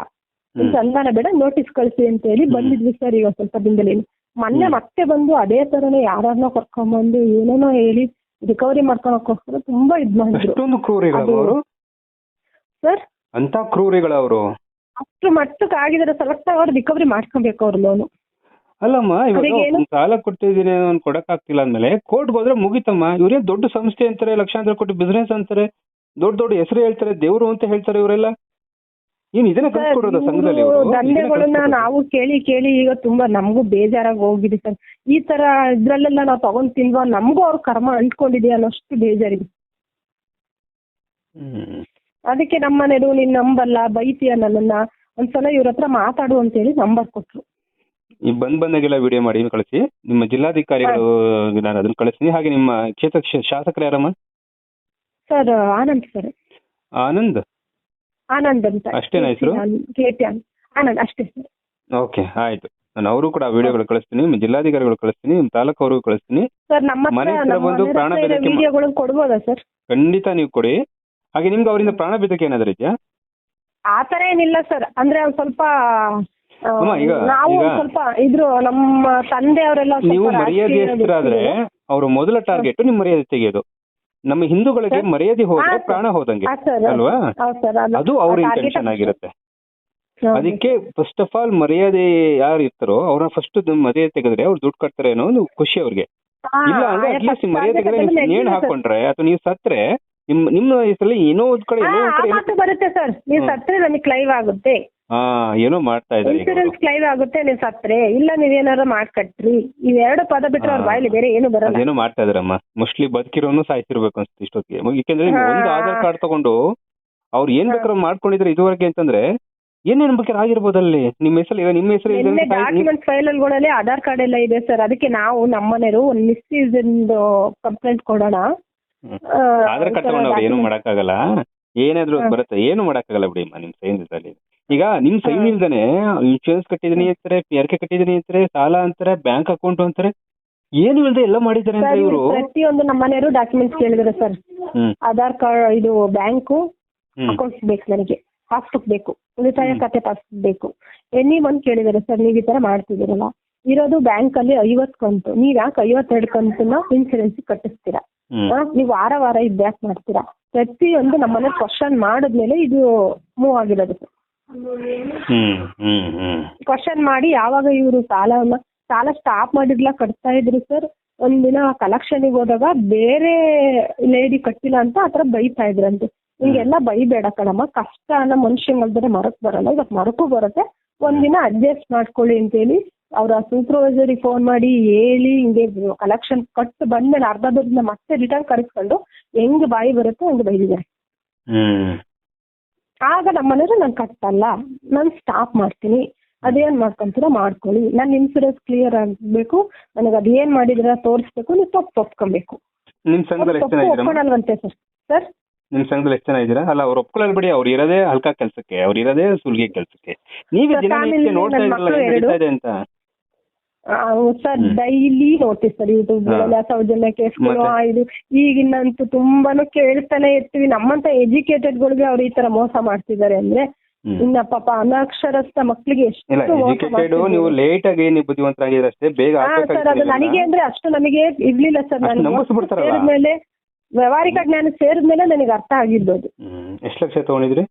ಸಂಧಾನ ಬೇಡ ನೋಟಿಸ್ ಕಳಿಸಿ ಅಂತ ಹೇಳಿ ಬಂದಿದ್ವಿ ಸರ್ ಈಗ ಸ್ವಲ್ಪ ದಿನದಲ್ಲಿ. ಮೊನ್ನೆ. ಮತ್ತೆ ಬಂದು ಅದೇ ತರನೇ ಯಾರನ್ನೋ ಕರ್ಕೊಂಡ್ಬಂದು ಏನೇನೋ ಹೇಳಿ ರಿಕವರಿ ಮಾಡ್ಕೊಳಕ್ಕೋಸ್ಕರ ತುಂಬಾ ಇದ್ ಮಾಡಿದ್ರು. ಸರ್? ಅಂತ ಕ್ರೂರಿಗಳವರು ಅಷ್ಟು ಮಟ್ಟಕ್ಕೆ ಆಗಿದ್ರೆ ಸಲಕ್ಟ್ ಅವ್ರು ರಿಕವರಿ ಮಾಡ್ಕೊಬೇಕು ಅವ್ರ ಲೋನು ಅಲ್ಲಮ್ಮ ಇವಾಗ ಸಾಲ ಕೊಟ್ಟಿದ್ದೀನಿ ಅವ್ನು ಕೊಡಕ್ ಆಗ್ತಿಲ್ಲ ಅಂದ್ಮೇಲೆ ಕೋರ್ಟ್ಗೆ ಹೋದ್ರೆ ಮುಗಿತಮ್ಮ. ಇವರೇ ದೊಡ್ಡ ಸಂಸ್ಥೆ ಅಂತಾರೆ ಲಕ್ಷಾಂತರ ಕೋಟಿ ಬಿಸ್ನೆಸ್ ಅಂತಾರೆ ದೊಡ್ಡ ದೊಡ್ಡ ಹೆಸರು ಹೇಳ್ತಾರೆ ದೇವ್ರು ಅಂತ ಹೇಳ್ತಾರೆ ಇವರೆಲ್ಲ? ಏನ್ ಇದನ್ನ ಕಲ್ಸ್ಕೊಡೋದ ಸಂಘದಲ್ಲಿ ದಂಧೆಗಳನ್ನ ನಾವು ಕೇಳಿ ಕೇಳಿ ಈಗ ತುಂಬಾ ನಮಗೂ ಬೇಜಾರಾಗಿ ಹೋಗಿದೆ ಸರ್. ಈ ತರ ಇದ್ರಲ್ಲೆಲ್ಲ ನಾವು ತಗೊಂಡ್ ತಿನ್ವಾ ನಮಗೂ ಅವ್ರ ಕರ್ಮ ಅಂಟ್ಕೊಂಡಿದ್ಯಾ ಅನ್ನೋಷ್ಟು ಬೇಜಾರಿದೆ. ಅದಕ್ಕೆ ನಮ್ಮ ಮನೆದು ನೀನ್ ನಂಬಲ್ಲ ಬೈತೀಯ ನನ್ನನ್ನ ಒಂದ್ಸಲ ಇವ್ರ ಹತ್ರ ಮಾತಾಡು ಅಂತ ಹೇಳಿ ನಂಬರ್ ಕೊಟ್ರು. ಈ ಬಂದ್ ಬಂದಾಗೆಲ್ಲ ವಿಡಿಯೋ ಮಾಡಿ ಕಳಿಸಿ. ನಿಮ್ಮ ಜಿಲ್ಲಾಧಿಕಾರಿಗಳು ನಾನು ಅದನ್ನ ಕಳಿಸ್ತೀನಿ. ಹಾಗೆ ನಿಮ್ಮ ಕ್ಷೇತ್ರ ಶಾಸಕರು ಯಾರಮ್ಮ? Sir Anand sir Anand? Anand ಅಂತ. ಅಷ್ಟೇನಾ ಹೆಸರು? ಆನಂದ್ ಅಷ್ಟೇ ಸರ್ ಓಕೆ ಆಯ್ತು. ನಾನು ಅವರು ಕೂಡ ವಿಡಿಯೋಗಳು ಕಳಿಸ್ತೀನಿ ನಿಮ್ಮ ಜಿಲ್ಲಾಧಿಕಾರಿಗಳು ಕಳಿಸ್ತೀನಿ ನಿಮ್ಮ ತಾಲೂಕು ಅವ್ರಿಗೂ ಕಳಿಸ್ತೀನಿ. ಸರ್ ನಮ್ಮ ಮನೆ ಹತ್ರ ಬಂದು ಪ್ರಾಣ ಬೆದರಿಕೆ ಕೊಡ್ಬೋದಾ ಸರ್ ಖಂಡಿತ ನೀವು ಕೊಡಿ. ಹಾಗೆ ನಿಮ್ಗೆ ಅವರಿಂದ ಪ್ರಾಣ ಬೆದರಿಕೆ ಏನಾದ್ರು ಇದೆಯಾ? ಆ ಥರ ಏನಿಲ್ಲ ಸರ್ ಅಂದ್ರೆ ಅವ್ರು ಸ್ವಲ್ಪ ಅಮ್ಮ, ಈಗ- ನಾವು ಈಗ- ಸ್ವಲ್ಪ ಇದ್ರು ನಮ್ಮ ತಂದೆ ಅವರೆಲ್ಲ ನೀವು ಮರ್ಯಾದೆಸ್ಥರಾದ್ರೆ ಅವರು ಮೊದಲ ಟಾರ್ಗೆಟ್ ನಿಮ್ ಮರ್ಯಾದೆ ತೆಗೆಯೋದು. ನಮ್ಮ ಹಿಂದೂಗಳಿಗೆ ಮರ್ಯಾದೆ ಹೋದ್ರೆ ಪ್ರಾಣ ಹೋದಂಗೆ ಅಲ್ವಾ? ಅದು ಅವ್ರ ಇಂಟೆನ್ಷನ್ ಆಗಿರುತ್ತೆ. ಅದಕ್ಕೆ ಫಸ್ಟ್ ಆಫ್ ಆಲ್ ಮರ್ಯಾದೆ ಯಾರು ಇರ್ತಾರೋ ಅವರ ಫಸ್ಟ್ ಮರ್ಯಾದೆ ತೆಗೆದ್ರೆ ಅವ್ರು ದುಡ್ಡು ಕಟ್ತಾರೆ ಅನ್ನೋ ಒಂದು ಖುಷಿ ಅವ್ರಿಗೆ. ಇಲ್ಲ ಅಂದ್ರೆ ಅಟ್ಲೀಸ್ಟ್ ಮರ್ಯಾದೆ ತೆಗೆದ್ರೆ ನೀವು ನೇಣು ಹಾಕೊಂಡ್ರೆ? ಅಥವಾ ನೀವು ಸತ್ರೆ? ನಿಮ್ಮ ನಿಮ್ಮ ಹೆಸರಲ್ಲಿ ಏನೋ ಒಂದ್ ಕಡೆ ಏನೋ ಒಂದ್ ಕಡೆ ಬರುತ್ತೆ ಸರ್. ನೀವು. ಸತ್ರೆ ನಮಗೆ ಕ್ಲೈವ್ ಆಗುತ್ತೆ. ಹಾ ಏನೋ ಮಾಡ್ತಾ ಇದ್ದಾರೆ ಇನ್ಸೂರೆನ್ಸ್ ಅವ್ರು. ಆಗುತ್ತೆ ನೀವು ಸತ್ರೆ. ಇಲ್ಲ ನೀವೇನಾರು ಮಾಡ್ಕಟ್ರಿ. ಇವೆರಡು ಪದ ಬಿಟ್ರೆ ಅವ್ರ ಬಾಯಲ್ಲಿ ಬೇರೆ ಏನು ಬರಲ್ಲ. ಏನೋ ಮಾಡ್ತಾ ಇದಾರಮ್ಮ ಮೋಸ್ಟ್ಲಿ ಬದುಕಿರೋನು ಸಾಯ್ತಿರ್ಬೇಕು ಅನ್ಸುತ್ತೆ ಇಷ್ಟೊತ್ತಿಗೆ. ಯಾಕೆಂದ್ರೆ ಒಂದು ಆಧಾರ್ ಕಾರ್ಡ್ ತಗೊಂಡು ಅವ್ರ ಏನ್ ಬೇಕಾದ್ರೆ ಮಾಡ್ಕೊಂಡಿದ್ರೆ ಇದುವರೆಗೆ ಅಂತಂದ್ರೆ ಏನೇನ್ ಬೇಕಾದ್ರೆ ಆಗಿರ್ಬೋದಲ್ಲಿ ನಿಮ್ಮ ಹೆಸರು ಈಗ ನಿಮ್ಮ ಹೆಸರು ಇದೆ ನಿನ್ನೆ ಅಲ್ಲಿ ಸಾಯ್- ಡಾಕ್ಯುಮೆಂಟ್ ಫೈಲ್ಗಳಲ್ಲಿ ಆಧಾರ್ ಕಾರ್ಡ್ ಎಲ್ಲ ಇದೆ ಸರ್. ಅದಕ್ಕೆ ನಾವು ನಮ್ಮನೆಯವರು ಒಂದು ಮಿಸ್ಯೂಸ್ ಕಂಪ್ಲೇಂಟ್ ಕೊಡೋಣ. ಹ್ಮ್. ಆ, ಆಧಾರ್ ಕಾರ್ಡ್ ತಗೊಂಡವ್ರು ತಗೊಂಡು ಏನು document- ಮಾಡಕ್ಕಾಗಲ್ಲ. ಏನಾದ್ರು. ಬರುತ್ತೆ. ಏನು ಮಾಡಕ್ಕಾಗಲ್ಲ ಬಿಡಿ ಅಮ್ಮ ನಿಮ್ ಸೈನ್ ಇದ್ರಲ್ಲಿ. ಈಗ ನಿಮ್ ಸೈನ್. ಇಲ್ದೇನೆ ಇನ್ಶೂರೆನ್ಸ್ ಕಟ್ಟಿದೀನಿ ಅಂತಾರೆ ಪಿ ಆರ್ ಕೆ ಕಟ್ಟಿದೀನಿ ಅಂತಾರೆ ಸಾಲ ಅಂತಾರೆ ಬ್ಯಾಂಕ್ ಅಕೌಂಟ್ ಅಂತಾರೆ ಏನು ಇಲ್ದೆ ಎಲ್ಲ ಮಾಡಿದ್ದಾರೆ ಅಂತ ಸರ್ ಇವರು? ಪ್ರತಿಯೊಂದು ನಮ್ಮನೆಯವರು ಡಾಕ್ಯುಮೆಂಟ್ಸ್ ಕೇಳಿದ್ರೆ ಸರ್. ಆಧಾರ್ ಕಾರ್ಡ್ ಇದು ಬ್ಯಾಂಕು ಅಕೌಂಟ್ ಅಕೌಂಟ್ಸ್ ಬೇಕು ನನಗೆ ಪಾಸ್ಬುಕ್ ಬೇಕು ಉಳಿತಾಯ. ಖಾತೆ ಪಾಸ್ಬುಕ್ ಬೇಕು. ಎನಿ ಒನ್ ಕೇಳಿದಾರೆ ಸರ್ ನೀವು ಈ ತರ ಮಾಡ್ತಿದ್ದೀರಲ್ಲ? ಇರೋದು ಬ್ಯಾಂಕ್ ಅಲ್ಲಿ ಐವತ್ತು ಕಂತು ನೀವ್ ಯಾಕೆ ಐವತ್ತೆರಡು ಕಂತನ್ನ ಇನ್ಸೂರೆನ್ಸ್ ಕಟ್ಟಿಸ್ತೀರಾ? ನೀವು ವಾರ ವಾರ ಇದ್ ಬ್ಯಾಕ್ ಮಾಡ್ತೀರಾ? ಪ್ರತಿಯೊಂದು ನಮ್ಮನೆ ಕ್ವಶನ್ ಮಾಡಿದ್ಮೇಲೆ ಇದು ಮೂವ್ ಆಗಿರೋದು. ಸರ್ ಹ್ಮ್ ಹ್ಮ್ ಹ್ಮ್. ಕ್ವಶನ್ ಮಾಡಿ ಯಾವಾಗ ಇವರು ಸಾಲ ಸಾಲ ಸ್ಟಾಪ್ ಮಾಡಿರ್ಲ ಕಟ್ತಾ ಇದ್ರು ಸರ್ ಒಂದಿನ ಕಲೆಕ್ಷನ್ಗೆ ಹೋದಾಗ ಬೇರೆ ಲೇಡಿ ಕಟ್ಟಿಲ್ಲ ಅಂತ ಆತರ ಬೈತಾ ಇದ್ರಂತೆ. ಹಿಂಗೆಲ್ಲ ಬೈಬೇಡ ಕಣಮ್ಮ. ಕಷ್ಟ ಅನ್ನೋ ಮನುಷ್ಯ ಮಲ್ದರೆ ಮರಕ್ ಬರಲ್ಲ. ಇವತ್ತು ಮರಕು ಬರುತ್ತೆ. ಒಂದಿನ ಅಡ್ಜಸ್ಟ್ ಮಾಡ್ಕೊಳ್ಳಿ ಅಂತ ಹೇಳಿ ಅವ್ರ ಸೂಪರ್ವೈಸರಿಗೆ ಫೋನ್ ಮಾಡಿ ಹೇಳಿ ಹಿಂಗೆ ಕಲೆಕ್ಷನ್ ಕಟ್ ಬಂದ್ಮೇಲೆ ಅರ್ಧ ದುಡ್ಡನ್ನ ಮತ್ತೆ ರಿಟರ್ನ್ ಕರೆಸ್ಕೊಂಡು ಹೆಂಗ್ ಬಾಯಿ ಬರುತ್ತೆ ಹಂಗ್ ಬೈದಿದ್ದಾರೆ. ಆಗ ನಮ್ಮ ಮನೆಯವರು ನಾನು ಕಟ್ಟಲ್ಲ. ನಾನು ಸ್ಟಾಪ್ ಮಾಡ್ತೀನಿ. ಅದೇನ್ ಮಾಡ್ಕೊಂತೀರ ಮಾಡ್ಕೊಳ್ಳಿ. ನನ್ನ ಇನ್ಸೂರೆನ್ಸ್ ಕ್ಲಿಯರ್ ಆಗ್ಬೇಕು. ನನಗೆ ಅದೇನ್ ಮಾಡಿದ್ರ ತೋರಿಸ್ಬೇಕು. ನೀವು ತಪ್ಪು ಒಪ್ಕೊಬೇಕು. ನಿಮ್ ಸಂಘದಲ್ಲಿ ಎಷ್ಟು ಜನ ಒಪ್ಕೊಳಲ್ವಂತೆ ಸರ್. ಸರ್? ನಿಮ್ ಸಂಘದಲ್ಲಿ ಎಷ್ಟು ಜನ ಇದ್ದೀರಾ? ಅಲ್ಲ ಅವ್ರು ಒಪ್ಕೊಳ್ಳಲ್ ಬಿಡಿ. ಅವ್ರು ಇರೋದೇ ಹಲ್ಕಾ ಕೆಲ್ಸಕ್ಕೆ. ಅವ್ರು ಇರೋದೇ ಸುಲ್ಗೆ ಕೆಲ್ಸಕ್ಕೆ. ನೀವೇ ದಿನ ನೋಡ್ತಾ ನಡೀತಾ ಇದೆ ಅಂತ. ಸರ್. ಡೈಲಿ ನೋಡ್ತೀವಿ ಯೂಟ್ಯೂಬ್ ಎಲ್ಲ ಸೌಜನ್ಯ ಕೇಸ್ಗಳು? ಇದು ಈಗಿನಂತೂ ತುಂಬಾನು ಕೇಳ್ತಾನೆ ಇರ್ತೀವಿ. ನಮ್ಮಂತ ಎಜುಕೇಟೆಡ್ ಗಳಿಗೆ ಅವ್ರು ಈ ತರ ಮೋಸ ಮಾಡ್ತಿದ್ದಾರೆ ಅಂದ್ರೆ. ಇನ್ನ ಪಾಪ ಅನಕ್ಷರಸ್ಥ ಮಕ್ಕಳಿಗೆ ಇಲ್ಲ ಎಷ್ಟು ನೀವು ಲೇಟ್ ಆಗಿ ನೀವು ಬುದ್ಧಿವಂತರಾಗಿದ್ರೆ ಅಷ್ಟೇ ಬೇಗ ಹಾ ಸರ್ ಅದು ನನಗೆ ಅಂದ್ರೆ ಅಷ್ಟು ನಮಗೆ ಇರ್ಲಿಲ್ಲ ಸರ್. ನಾನು. ಸೇರಿದ್ಮೇಲೆ ವ್ಯವಹಾರಿಕ ಜ್ಞಾನ ಸೇರಿದ್ಮೇಲೆ ನನಗೆ ಅರ್ಥ ಆಗಿದ್ದು ಎಷ್ಟು ಲಕ್ಷ ತಗೊಂಡಿದ್ರಿ?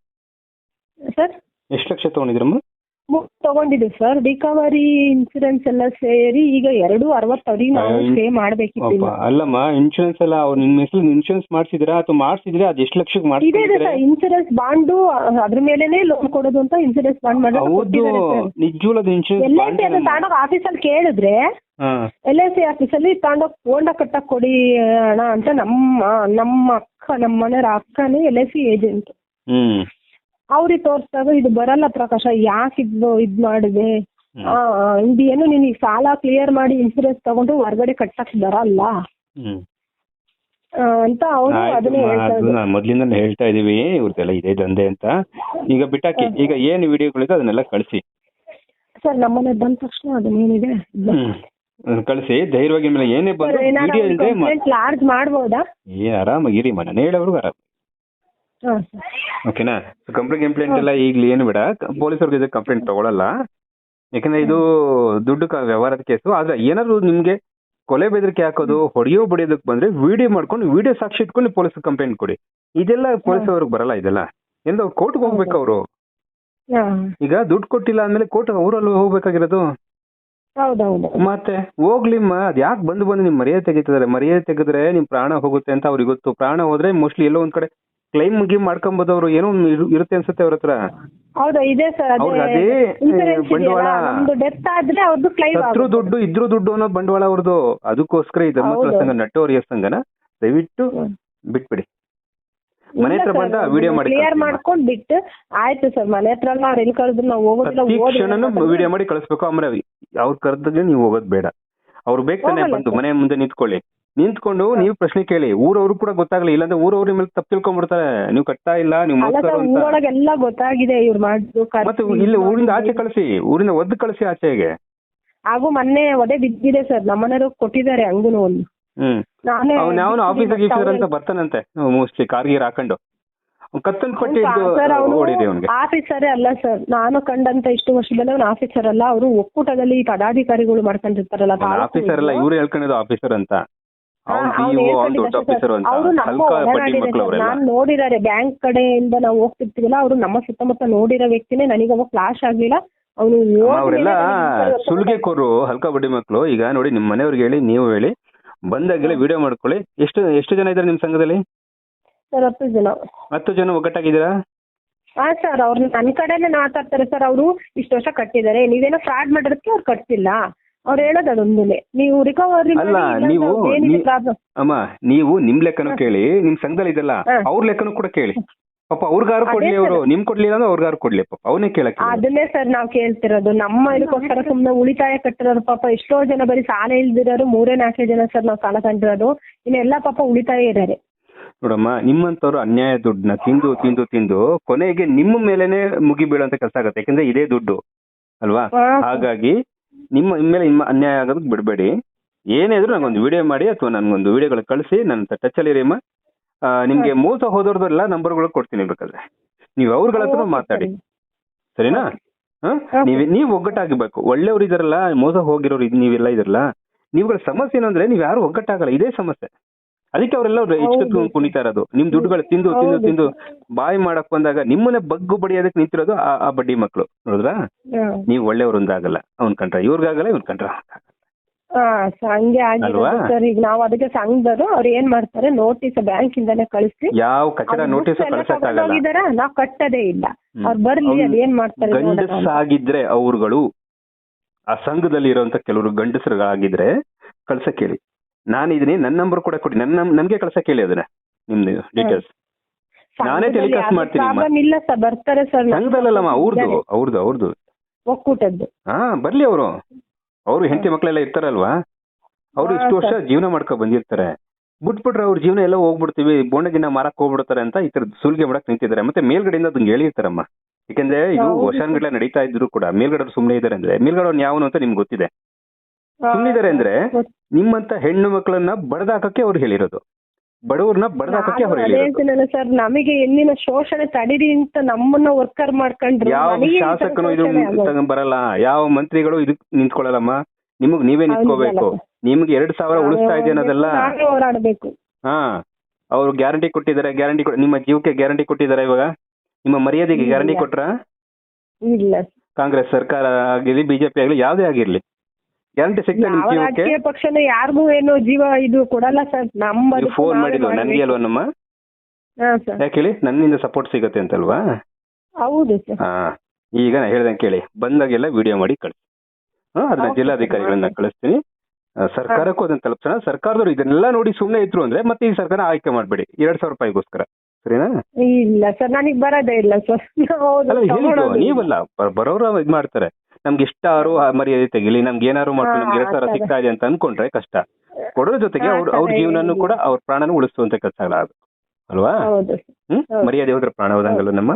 ಸರ್? ಎಷ್ಟು ಲಕ್ಷ ತಗೊಂಡಿದ್ರಮ್ಮ ತಗೊಂಡಿದ್ದೀವಿ ಸರ್ ರಿಕವರಿ ಇನ್ಸೂರೆನ್ಸ್ ಎಲ್ಲ ಸೇರಿ ಈಗ ಎರಡು ಅರವತ್ತು ಅವ್ರಿಗೆ ನಾವು ಪೇ ಮಾಡ್ಬೇಕಿತ್ತು ಅಲ್ಲಮ್ಮ ಇನ್ಶೂರೆನ್ಸ್ ಎಲ್ಲ ಅವ್ರು ನಿಮ್ಮ ಹೆಸರು ಇನ್ಶೂರೆನ್ಸ್ ಮಾಡಿಸಿದ್ರಾ ಅಥವಾ ಮಾಡಿಸಿದ್ರೆ ಅದು ಎಷ್ಟು ಲಕ್ಷಕ್ಕೆ ಇದೆ ಸರ್ ಇನ್ಸೂರೆನ್ಸ್ ಬಾಂಡು ಅದ್ರ ಮೇಲೆನೆ ಲೋನ್ ಕೊಡೋದು ಅಂತ ಇನ್ಸೂರೆನ್ಸ್ ಬಾಂಡ್ ಮಾಡಿ ಹೌದು ನಿಜವಾದ ಇನ್ಶೂರೆನ್ಸ್ ಎಲ್ ಐ ಸಿ ಅದನ್ನ ತಗೊಂಡೋಗಿ ಆಫೀಸಲ್ಲಿ ಕೇಳಿದ್ರೆ ಎಲ್ ಐ ಸಿ ಆಫೀಸಲ್ಲಿ ತಗೊಂಡೋಗಿ ಹೋಂಡ ಕಟ್ಟಕ್ ಕೊಡಿ ಅಣ್ಣ ಅಂತ ನಮ್ಮ ನಮ್ಮ ಅಕ್ಕ ನಮ್ಮ ಮನೆಯವ್ರ ಅಕ್ಕನೇ ಎಲ್ ಐ ಸಿ ಏಜೆಂಟ್ ಹ್ಮ್. ಅವ್ರಿಗೆ ತೋರಿಸಿದಾಗ ಇದು ಬರಲ್ಲ ಪ್ರಕಾಶ ಯಾಕೆ ಇದು ಇದ್ ಮಾಡಿದೆ? ಇದು ಏನು ಈ ಸಾಲ ಕ್ಲಿಯರ್ ಮಾಡಿ ಇನ್ಸೂರೆನ್ಸ್ ತಗೊಂಡು ಹೊರಗಡೆ ಕಟ್ಟಕ್ ಬರಲ್ಲ? ಅಂತ ಅವರು ಅದನ್ನೇ ಹೇಳ್ತಾ ಇದ್ರು ನಾನು ಮೊದ್ಲಿಂದಾನೆ ಹೇಳ್ತಾ ಇದೀವಿ ಇವ್ರದ್ದೆಲ್ಲ ಇದೆ ದಂಧೆ ಅಂತ. ಈಗ ಬಿಟ್ಟಾಕಿ ಈಗ ಏನ್ ವಿಡಿಯೋಗಳಿದೆ ಅದನ್ನೆಲ್ಲ ಕಳಿಸಿ. ಸರ್ ನಮ್ಮನೆ ಬಂದ ತಕ್ಷಣ ಅದನ್ನೇನಿದೆ? ಕಳಿಸಿ ಧೈರ್ಯವಾಗಿ ಮೇಲೆ ಏನೇ ಬಂದ್ರೆ ಲಾರ್ಜ್ ಮಾಡ್ಬೋದಾ? ಏನ್ ಆರಾಮಾಗಿರಿ ಮನೆ ಹೇಳೋರ್ಗು ಆರಾಮ ಓಕೆನಾ ಕಂಪ್ಲೇಂಟ್ ಕಂಪ್ಲೇಂಟ್ ಎಲ್ಲ ಈಗ ಏನು ಬೇಡ. ಪೊಲೀಸರಿಗೆ ಇದು ಕಂಪ್ಲೇಂಟ್ ತಗೊಳಲ್ಲ. ಯಾಕಂದ್ರೆ ಇದು ದುಡ್ಡು ಕ- ವ್ಯವಹಾರದ ಕೇಸು. ಆದ್ರೆ ಏನಾದ್ರು ನಿಮ್ಗೆ ಕೊಲೆ ಬೆದರಿಕೆ ಹಾಕೋದು ಹೊಡೆಯೋ ಬಡಿಯೋದಕ್ಕೆ ಬಂದ್ರೆ ವಿಡಿಯೋ ಮಾಡ್ಕೊಂಡು ವಿಡಿಯೋ ಸಾಕ್ಷಿ ಇಟ್ಕೊಂಡು ಪೊಲೀಸ್ ಕಂಪ್ಲೇಂಟ್ ಕೊಡಿ. ಇದೆಲ್ಲ ಪೊಲೀಸ್ ಅವ್ರಿಗೆ ಬರಲ್ಲ ಇದೆಲ್ಲ. ಎಂದು ಕೋರ್ಟ್ಗೆ ಹೋಗ್ಬೇಕು ಅವರು. ಈಗ ದುಡ್ಡು ಕೊಟ್ಟಿಲ್ಲ ಅಂದ್ಮೇಲೆ ಕೋರ್ಟ್ ಅವರಲ್ಲಿ ಹೋಗ್ಬೇಕಾಗಿರೋದು? ಹೌದೌದು. ಮತ್ತೆ ಹೋಗ್ಲಿಮ್ಮ ಅದ್ ಯಾಕೆ ಬಂದು ಬಂದು ನಿಮ್ ಮರ್ಯಾದೆ ತೆಗಿತಿದಾರೆ ಮರ್ಯಾದೆ ತೆಗೆದ್ರೆ ನಿಮ್ ಪ್ರಾಣ ಹೋಗುತ್ತೆ ಅಂತ ಅವ್ರಿಗೆ ಗೊತ್ತು. ಪ್ರಾಣ ಹೋದ್ರೆ ಮೋಸ್ಟ್ಲಿ ಎಲ್ಲೋ ಒಂದ್ ಕಡೆ ಕ್ಲೈಮ್ ಗಿಮ್ ಮಾಡ್ಕೊಂಬೋದು ಅವ್ರು ಏನೋ ಒಂದ್ ಇರು- ಇರುತ್ತೆ ಅನ್ಸುತ್ತೆ ಅವ್ರ ಹತ್ರ. ಹೌದಾ ಇದೆ ಸರ್ ಅವ್ರಿಗೆ ಅದೇ ಅದೇ ಇನ್ಸೂರೆನ್ಸ್ ಬಂಡವಾಳ ನಮ್ದು ಡೆತ್ ಆದ್ರೆ ಅವ್ರದ್ದು ಕ್ಲೈಮ್ ಸತ್ರು ದುಡ್ಡು ಇದ್ರು ದುಡ್ಡು ಅನ್ನೋ ಬಂಡವಾಳ ಅವ್ರದ್ದು ಅದಕ್ಕೋಸ್ಕರ ಈ ಧರ್ಮಸ್ಥಳ ಹೌದು. ಸಂಘ ನಟ್ಟೋರಿಯ ಸಂಘನ ದಯವಿಟ್ಟು ಬಿಟ್ಬಿಡಿ. ಮನೆ ಹತ್ರ ಬಂದ ವಿಡಿಯೋ ಮಾಡಿ ಕ್ಲಿಯರ್ ಕಳ್ಸಿ. ಮಾಡ್ಕೊಂಡ್ ಬಿಟ್ಟು ಆಯ್ತು ಸರ್ ಮನೆ ಹತ್ರ ಎಲ್ಲ ಅವ್ರು ಎಲ್ಲಿ ಕರೆದ್ರು ನಾವು ಹೋಗೋದಿಲ್ಲ ಪ್ರತಿ ಕ್ಷಣನೂ ವಿಡಿಯೋ ಮಾಡಿ ಕಳಿಸ್ಬೇಕು ಆಮೇಲೆ ಅವ್ರು ಕರೆದ್ರೆ ನೀವು ಹೋಗೋದ್ ಬೇಡ. ಅವ್ರು ಬೇಕು ತಾನೇ ಹೋಗಲ್ಲ ಬಂದು ಸರ್. ಮನೆ ಮುಂದೆ ನಿಂತ್ಕೊಳ್ಳಿ. ನಿಂತ್ಕೊಂಡು ನೀವು ಪ್ರಶ್ನೆ ಕೇಳಿ. ಊರವ್ರು ಕೂಡ ಗೊತ್ತಾಗ್ಲಿ ಇಲ್ಲಾಂದ್ರೆ ಊರವ್ರ ಮೇಲೆ ತಪ್ಪು ತಿಳ್ಕೊಂಡ್ಬಿಡ್ತಾರೆ ನೀವು ಕಟ್ತಾ ಇಲ್ಲ ನೀವು ಸರ್ ಅಂತ. ಊರೊಳಗೆಲ್ಲ ಗೊತ್ತಾಗಿದೆ ಇವ್ರು ಮಾಡಿದ್ರು ಮತ್ತೆ ಇಲ್ಲಿ ಊರಿಂದ ಆಚೆ ಕಳಿಸಿ. ಊರಿಂದ ಒದ್ದು ಕಳಿಸಿ ಆಚೆಗೆ ಹಾಗೂ? ಮೊನ್ನೆ ಒದೆ ಬಿದ್ದಿದೆ ಸರ್. ನಮ್ಮನೆಯವರು ಕೊಟ್ಟಿದ್ದಾರೆ ಹಂಗೂನು ಒಂದು. ಹ್ಮ್. ನಾನೇ ಅವ್ನ ಯಾವನು ಆಫೀಸರ್ ಬಿಟ್ಟಿದ್ದೀನಿ ಅಂತ. ಬರ್ತಾನಂತೆ. ಮೋಸ್ಟ್ಲಿ ಕಾರ್ಗೀರ್ ಹಾಕೊಂಡು. ಕತ್ತನ್ ಪಟ್ಟಿ ಸರ್ ಅವನು ಓಡಿದೆ ಅವನಿಗೆ. ಆಫೀಸರೇ ಅಲ್ಲ ಸರ್. ನಾನು ಕಂಡಂತ ಇಷ್ಟು ವರ್ಷದಲ್ಲಿ ಅವನು ಆಫೀಸರ್ ಅಲ್ಲ. ಅವರು ಒಕ್ಕೂಟದಲ್ಲಿ ಈ ಪದಾಧಿಕಾರಿಗಳು ಮಾಡ್ಕೊಂಡಿರ್ತಾರಲ್ಲ ಆಫೀಸರ್ ಅಲ್ಲ ಇವ್ರು ಹೇಳ್ಕೊಂಡಿದ್ದು ಆಫೀಸರ್ ಅಂತ. ನಾನ್ ನೋಡಿದ್ದಾರೆ. ಬ್ಯಾಂಕ್ ಕಡೆಯಿಂದ ನಾವು ಹೋಗ್ತಿರ್ತೀವಲ್ಲ ಅವರು ನಮ್ಮ ಸುತ್ತಮುತ್ತ ನೋಡಿರೋ ವ್ಯಕ್ತಿನೇ ನನಗೆ ಅವಾಗ ಫ್ಲಾಶ್ ಆಗ್ಲಿಲ್ಲ. ಅವನು ಅವರೆಲ್ಲ ಸುಲ್ಗೆ ಕೋರು ಹಲ್ಕ ಬಡ್ಡಿ ಮಕ್ಕಳು ಈಗ ನೋಡಿ ನಿಮ್ ಮನೆಯವ್ರಿಗೆ ಹೇಳಿ ನೀವು ಹೇಳಿ. ಬಂದಾಗೆಲ್ಲ ವಿಡಿಯೋ ಮಾಡ್ಕೊಳ್ಳಿ. ಎಷ್ಟು ಎಷ್ಟು ಜನ ಇದ್ದಾರೆ ನಿಮ್ ಸಂಘದಲ್ಲಿ? ಸರ್ ಹತ್ತು ಜನ. ಹತ್ತು ಜನ ಒಗ್ಗಟ್ಟಾಗಿದ್ದೀರಾ? ಹಾ ಸರ್. ಅವ್ರು ನನ್ನ ಕಡೆನೆ ಮಾತಾಡ್ತಾರೆ ಸರ್. ಅವರು ಇಷ್ಟು ವರ್ಷ ಕಟ್ಟಿದ್ದಾರೆ. ನೀವೇನೋ ಫ್ರಾಡ್ ಮಾಡಿರೋದಕ್ಕೆ ಅವ್ರು ಕಟ್ತಿಲ್ಲ ಅವ್ರು ಹೇಳೋದು ಅದೊಂದೇ ನೀವು ರಿಕವರಿ ಅಲ್ಲ, ನೀವು- ನೀ- ಅಮ್ಮ ನೀವು ನಿಮ್ ಲೆಕ್ಕನೂ ಕೇಳಿ ನಿಮ್ ಸಂಘದಲ್ಲಿ ಇದೆಲ್ಲ ಹಾ. ಅವ್ರ ಲೆಕ್ಕನೂ ಕೂಡ ಕೇಳಿ. ಪಾಪ ಅವ್ರಿಗಾರು ಅದೇ ಕೊಡ್ಲಿ. ಅವರು ನಿಮ್ ಕೊಡ್ಲಿಲ್ಲ ಅಂದ್ರೆ ಅವ್ರಿಗಾರು ಕೊಡ್ಲಿ ಪಾಪ ಅವನೇ ಕೇಳಕ್ ಅದನ್ನೇ ಸರ್ ನಾವು ಕೇಳ್ತಿರೋದು. ನಮ್ಮ ಇದಕ್ಕೋಸ್ಕರ ಸುಮ್ಮನೆ ಉಳಿತಾಯ ಕಟ್ಟಿರೋರು ಪಾಪ ಎಷ್ಟೋ ಜನ ಬರೀ ಸಾಲ ಇಲ್ದಿರೋರು ಮೂರೇ ನಾಲ್ಕೇ ಜನ ಸರ್ ನಾವು ಸಾಲ ಕಂಡಿರೋದು. ಇನ್ನೆಲ್ಲ ಪಾಪ ಉಳಿತಾಯ ಇದ್ದಾರೆ ನೋಡಮ್ಮ ನಿಮ್ಮಂತವ್ರು ಅನ್ಯಾಯ ದುಡ್ಡನ್ನ ತಿಂದು ತಿಂದು ತಿಂದು ಕೊನೆಗೆ ನಿಮ್ಮ ಮೇಲೆನೆ ಮುಗಿ ಬೀಳೋಂತ ಕೆಲಸ ಆಗುತ್ತೆ ಯಾಕಂದ್ರೆ ಇದೇ ದುಡ್ಡು. ಅಲ್ವಾ? ಹಾಗಾಗಿ ನಿಮ್ಮ ನಿಮ್ಮ ಮೇಲೆ ನಿಮ್ಮ ಅನ್ಯಾಯ ಆಗೋದಕ್ಕೆ ಬಿಡಬೇಡಿ. ಏನೇ ಇದ್ರು ನಂಗೊಂದು ವಿಡಿಯೋ ಮಾಡಿ ಅಥವಾ ನನಗೊಂದು ವಿಡಿಯೋಗಳು ಕಳಿಸಿ ನನ್ನ ಟಚ್ ಅಲ್ಲಿ ನಿಮಗೆ ಅಮ್ಮ. ಆ, ನಿಮ್ಗೆ ಮೋಸ ಹೋದವ್ರದ್ದೆಲ್ಲ ನಂಬರ್ಗಳು ಕೊಡ್ತೀನಿ ಬೇಕಾದ್ರೆ ನೀವು ಅವ್ರಗಳ ಹತ್ರ ಮಾತಾಡಿ. ಸರಿನಾ? ಹಾಂ? ನೀವು ನೀವ್ ಒಗ್ಗಟ್ಟಾಗಬೇಕು ಒಳ್ಳೆಯವ್ರು ಇದಾರಲ್ಲ ಮೋಸ ಹೋಗಿರೋರು ಇದ್- ನೀವೆಲ್ಲ ಇದಾರಲ್ಲ ನೀವುಗಳ ಸಮಸ್ಯೆ ಏನಂದ್ರೆ ನೀವು ಯಾರು ಒಗ್ಗಟ್ಟಾಗಲ್ಲ ಇದೇ ಸಮಸ್ಯೆ. ಅದಕ್ಕೆ ಅವರೆಲ್ಲ ಹೌದು. ಕುಣಿತಾ ಇರೋದು. ನಿಮ್ ದುಡ್ಡುಗಳು ತಿಂದು ತಿಂದು ತಿಂದು ಬಾಯಿ ಮಾಡಕ್ ಬಂದಾಗ ನಿಮ್ಮನ್ನ ಬಗ್ಗು ಬಡಿಯೋದಕ್ಕೆ ನಿಂತಿರೋದು ಆ ಬಡ್ಡಿ ಮಕ್ಕಳು ನೋಡಿದ್ರಾ ನೀವು ನೀವ್ ಒಳ್ಳೆಯವ್ರೊಂದಾಗಲ್ಲ. ಅವ್ನ್ ಕಂಡ್ರ. ಇವ್ರಿಗಾಗಲ್ಲ ಇವ್ನ್ ಕಂಡ್ರ. ಹಂಗೆ ಆಗಿರೋದು ಅಲ್ವಾ? ಸರ್. ಈಗ ನಾವು ಅದಕ್ಕೆ ಸಂಘದವರು. ಅವ್ರು ಏನ್ ಮಾಡ್ತಾರೆ? ನೋಟಿಸ್ ಬ್ಯಾಂಕ್ ಇಂದಾನೆ ಕಳಿಸಿ. ಯಾವ ಕಚಡ ನೋಟಿಸ್ ಕಳ್ಸಕ್ಕಾಗಲ್ಲ ನಾವ್ ಕಟ್ಟದೇ ಇಲ್ಲ. ಅವ್ರು ಬರ್ಲಿ ಅವ್ನು ಅದೇನ್ ಮಾಡ್ತಾರೆ. ಗಂಡಸಾಗಿದ್ರೆ ಅವ್ರುಗಳು ಆ ಸಂಘದಲ್ಲಿ ಇರುವಂತ ಕೆಲವರು ಗಂಡಸರುಗಳಾಗಿದ್ರೆ ಕಳ್ಸಕ್ ಹೇಳಿ ನಾನು ಇದೀನಿ ನನ್ನ ನಂಬರ್ ಕೂಡ ಕೊಡಿ. ನನ್ನ ನನಗೆ ಕಳ್ಸಕ್ ಹೇಳಿ ಅದನ್ನ ನಿಮ್ದು ಡೀಟೇಲ್ಸ್ ನಾನೇ ಟೆಲಿಕಾಸ್ಟ್ ಮಾಡ್ತೀನಿ ಇಲ್ಲ ಸರ್ ಬರ್ತಾರೆ ಸರ್ ಸಂಘದಲ್ಲಮ್ಮ ಅವ್ರದ್ದು ಅವ್ರದ್ದು ಅವ್ರದ್ದು ಒಕ್ಕೂಟದ್ದು. ಹಾ ಬರ್ಲಿ ಅವರು. ಅವರು ಹೆಂಡತಿ ಮಕ್ಕಳೆಲ್ಲ ಇರ್ತಾರಲ್ವಾ? ಅವ್ರು ಇಷ್ಟು ವರ್ಷ ಜೀವನ ಮಾಡ್ಕೊ ಬಂದಿರ್ತಾರೆ. ಬಿಟ್ಬಿಟ್ರೆ ಅವ್ರ ಜೀವನ ಎಲ್ಲ ಹೋಗ್ಬಿಡ್ತೀವಿ ಬೋಣಗಿನ್ನ ಮಾರಕ್ ಹೋಗ್ಬಿಡ್ತಾರೆ ಅಂತ ಈ ತರ ಸುಲಿಗೆ ಮಾಡಕ್ ನಿಂತಿದ್ದಾರೆ. ಮತ್ತೆ ಮೇಲ್ಗಡೆಯಿಂದ ಅದನ್ನ ಹೇಳಿರ್ತಾರಮ್ಮ. ಯಾಕಂದ್ರೆ ಇದು ವರ್ಷಾನ್ಗಡೆ ವರ್ಷಾನ್ಗಟ್ಲೆ ನಡೀತಾ ಇದ್ರು ಕೂಡ ಮೇಲ್ಗಡೆ ಸುಮ್ನೆ ಇದಾರೆ ಅಂದ್ರೆ ಮೇಲ್ಗಡೆ ಅವ್ನು ಯಾವನು ಅಂತ ನಿಮ್ಗೆ ಗೊತ್ತಿದೆ. ಸುಮ್ನಿದ್ದಾರೆ ಅಂದ್ರೆ ನಿಮ್ಮಂತ ಹೆಣ್ಣು ಮಕ್ಕಳನ್ನ ಬಡದಾಕಕ್ಕೆ ಅವ್ರು ಹೇಳಿರೋದು. ಬಡವ್ರನ್ನ ಬಡದಾಕಕ್ಕೆ ಅವ್ರು ಹೇಳಿರೋದು. ಹೇಳ್ತೀನಲ್ಲ ಸರ್ ನಮಗೆ ಹೆಣ್ಣಿನ ಶೋಷಣೆ ತಡೀರಿ ಅಂತ ನಮ್ಮನ್ನ ವರ್ಕರ್ ಮಾಡ್ಕೊಂಡ್ರು. ಯಾವ ನನಗೆ ಶಾಸಕನು ಇದು ಶೋಷಣೆ ಆಗೋದು. ತಗೊಂಡ್ ಬರಲ್ಲ. ಯಾವ ಮಂತ್ರಿಗಳು ಇದು ನಿಂತ್ಕೊಳ್ಳಲ್ಲಮ್ಮ? ನಿಮಗ್ ನೀವೇ ನಿಂತ್ಕೋಬೇಕು. ನಿಮ್ಗೆ ಎರಡ್ ಸಾವಿರ ಉಳಿಸ್ತಾ ಇದೆ ಅನ್ನೋದೆಲ್ಲ ನಾವೇ ಹೋರಾಡ್ಬೇಕು. ಹಾ ಅವ್ರು ಗ್ಯಾರಂಟಿ ಕೊಟ್ಟಿದ್ದಾರೆ ಗ್ಯಾರಂಟಿ ನಿಮ್ಮ ಜೀವಕ್ಕೆ ಗ್ಯಾರಂಟಿ ಕೊಟ್ಟಿದ್ದಾರೆ ಇವಾಗ? ನಿಮ್ಮ ಮರ್ಯಾದೆಗೆ ಗ್ಯಾರಂಟಿ ಕೊಟ್ರ? ಇಲ್ಲ. ಕಾಂಗ್ರೆಸ್ ಸರ್ಕಾರ ಆಗಿರ್ಲಿ ಬಿಜೆಪಿ ಆಗ್ಲಿ ಯಾವ್ದೇ ಆಗಿರ್ಲಿ. ಗ್ಯಾರಂಟಿ ಯಾವ ರಾಜಕೀಯ ಪಕ್ಷನ ಯಾರಿಗೂ ಏನು ಜೀವ ಇದು ಕೊಡಲ್ಲ ಸರ್. ನಮ್ಮ ಫೋನ್ ಮಾಡಿದ್ರು ನನಗೆ ಮಾಡ್ಬೇಕು. ನನ್ಗೆ ಅಲ್ವಾ ನಮ್ಮ? ಹಾ ಸರ್. ಯಾಕೆ ಹೇಳಿ? ನನ್ನಿಂದ ಸಪೋರ್ಟ್ ಸಿಗತ್ತೆ ಅಂತಲ್ವಾ? ಹೌದು ಸರ್. ಹಾ ಈಗ ನಾ ಹೇಳ್ದಂಗೆ ಕೇಳಿ. ಬಂದಾಗೆಲ್ಲ ವಿಡಿಯೋ ಮಾಡಿ ಕಳಿಸಿ. ಹಾ ಅದನ್ನ Okay, ಜಿಲ್ಲಾಧಿಕಾರಿಗಳನ್ನ sir. ಕಳಿಸ್ತೀನಿ. ಆ, ಸರ್ಕಾರಕ್ಕೂ ಅದನ್ನ ತಲುಪ್ಸೋಣ. ಸರ್ಕಾರದವ್ರು ಇದನ್ನೆಲ್ಲ ನೋಡಿ ಸುಮ್ಮನೆ ಇದ್ರು ಅಂದ್ರೆ ಮತ್ತೆ ಈ ಸರ್ಕಾರ ಆಯ್ಕೆ ಮಾಡಬೇಡಿ. ಎರಡ್ ಸಾವಿರ ರೂಪಾಯಿಗೋಸ್ಕರ. ಸರಿನಾ? ಇಲ್ಲ ಸರ್. ನನಗೆ ಬರೋದೇ ಇಲ್ಲ ಸರ್. ಅಲ್ಲ ಹೇಳಿದ್ದು ನೀವಲ್ಲ. ಬ- ಬರೋರು ಇದ್ ಮಾಡ್ತಾರೆ. ನಮ್ಗೆ ಇಷ್ಟಾರು ಆ ಮರ್ಯಾದೆ ತೆಗಿಲಿ ನಮ್ಗೆ ಏನಾದ್ರು ಮಾಡ್ಕೊಂಡು ನಮ್ಗೆ ಎರಡು ಸಾವಿರ ಸಿಗ್ತಾ ಇದೆ ಅಂತ ಅನ್ಕೊಂಡ್ರೆ ಕಷ್ಟ. ಕೊಡೋದ್ರ ಜೊತೆಗೆ ಅವ್ರ ಅವ್ರ. ಜೀವನನು ಕೂಡ ಅವ್ರ ಪ್ರಾಣನೂ ಉಳಿಸುವಂತ ಕೆಲಸಗಳಾಗ. ಅಲ್ವಾ? ಹ್ಮ್. ಮರ್ಯಾದೆ ಹೋದ್ರೆ ಪ್ರಾಣ ಹೋದಂಗಲ್ಲ ನಮ್ಮ?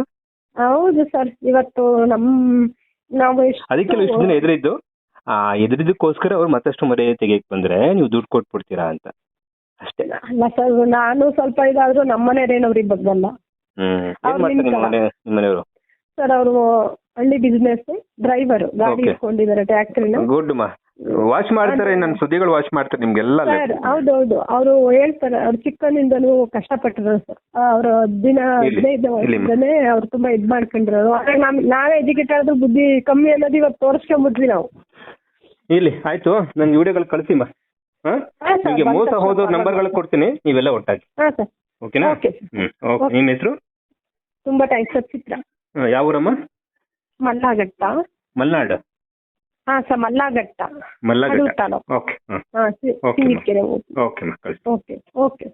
ಹೌದು ಸರ್. ಇವತ್ತು ನಮ್ ನಾವು ಅದಕ್ಕೆಲ್ಲ ಇಷ್ಟು ದಿನ ಎದುರಿದ್ದು ಆ ಎದುರಿದ್ದಕ್ಕೋಸ್ಕರ ಅವ್ರು ಮತ್ತಷ್ಟು ಮರ್ಯಾದೆ ತೆಗಿಯಕ್ ಬಂದ್ರೆ ನೀವು ದುಡ್ಡು ಕೊಟ್ಬಿಡ್ತೀರಾ ಅಂತ. ಅಷ್ಟೇ. ಅಲ್ಲ ಸರ್ ನಾನು ಸ್ವಲ್ಪ ಇದಾದ್ರೂ ನಮ್ಮನೆ ರೇನವ್ರಿಗೆ ಬಗ್ಗಲ್ಲ. ಹ್ಮ್. ಏನ್ ಮಾಡ್ತಾರೆ ಸರ್ ಅವರು ಹಳ್ಳಿ ಬಿಸ್ನೆಸ್ ಡ್ರೈವರ್ ಗಾಡಿ Okay. ಇಟ್ಕೊಂಡಿದ್ದಾರೆ ಟ್ಯಾಕ್ಟ್ರಿನ ಗುಡ್ ಮಾ. ವಾಶ್ ಮಾಡ್ತಾರೆ ನನ್ನ ಸುದ್ದಿಗಳು ವಾಶ್ ಮಾಡ್ತಾರೆ ನಿಮ್ಗೆಲ್ಲ ಸರ್ ಹೌದೌದು. ಅವರು ಹೇಳ್ತಾರೆ ಅವ್ರು ಚಿಕ್ಕನಿಂದಲೂ ಕಷ್ಟಪಟ್ಟಿರೋರು ಸರ್. ಅವ್ರ ದಿನ ಇಲ್ಲಿ, ಹದಿನೈದು ಇಲ್ಲಿ. ಅವ್ರು ತುಂಬಾ ಇದ್ ಮಾಡ್ಕೊಂಡಿರೋರು. ಆದ್ರೆ ನಮ್ ನಾವೇ ಎಜುಕೇಟ್ ಆದ್ರೂ ಬುದ್ಧಿ ಕಮ್ಮಿ ಅನ್ನೋದು ಇವಾಗ ತೋರಿಸ್ಕೊಂಬಿಟ್ವಿ ನಾವು. ಇಲ್ಲಿ ಆಯ್ತು. ನನ್ ವಿಡಿಯೋಗಳು ಕಳಿಸಿ ಮಾ. ಹಾ? ಹಾ, sir, ನಿಮಗೆ ಬಂದ ಮೋಸ ತಕ್ಷಣ ಹೋದವ್ರ call ನಂಬರ್ಗಳು ಮಾಡ್ತೀನಿ. ಕೊಡ್ತೀನಿ ನೀವೆಲ್ಲ ಒಟ್ಟಾಗಿ. ಹಾ ಸರ್. ಓಕೆನಾ ಓಕೆ ಓಕೆ. Okay. ನಿಮ್ಮ ಹೆಸರು? ತುಂಬಾ ಥ್ಯಾಂಕ್ಸ್ ಸರ್ ಚಿತ್ರ. ಯಾವ ಊರಮ್ಮ ಮಲ್ಲಾಘಟ್ಟ ಮಲ್ನಾಡ್ ಹಾ ಸರ್ ಮಲ್ಲಾಘಟ್ಟ ಮಲ್ಲಘಟ್ಟ ಅದು ತಾಲೂಕು ಓಕೆ ಹ್ಮ್ ಹಾ Okay, ma'am. ಸಿಂಗಿಕೆರೆ ಓಕೆ ಮಾ ಕಳಿಸಿ ಓಕೆ ಓಕೆ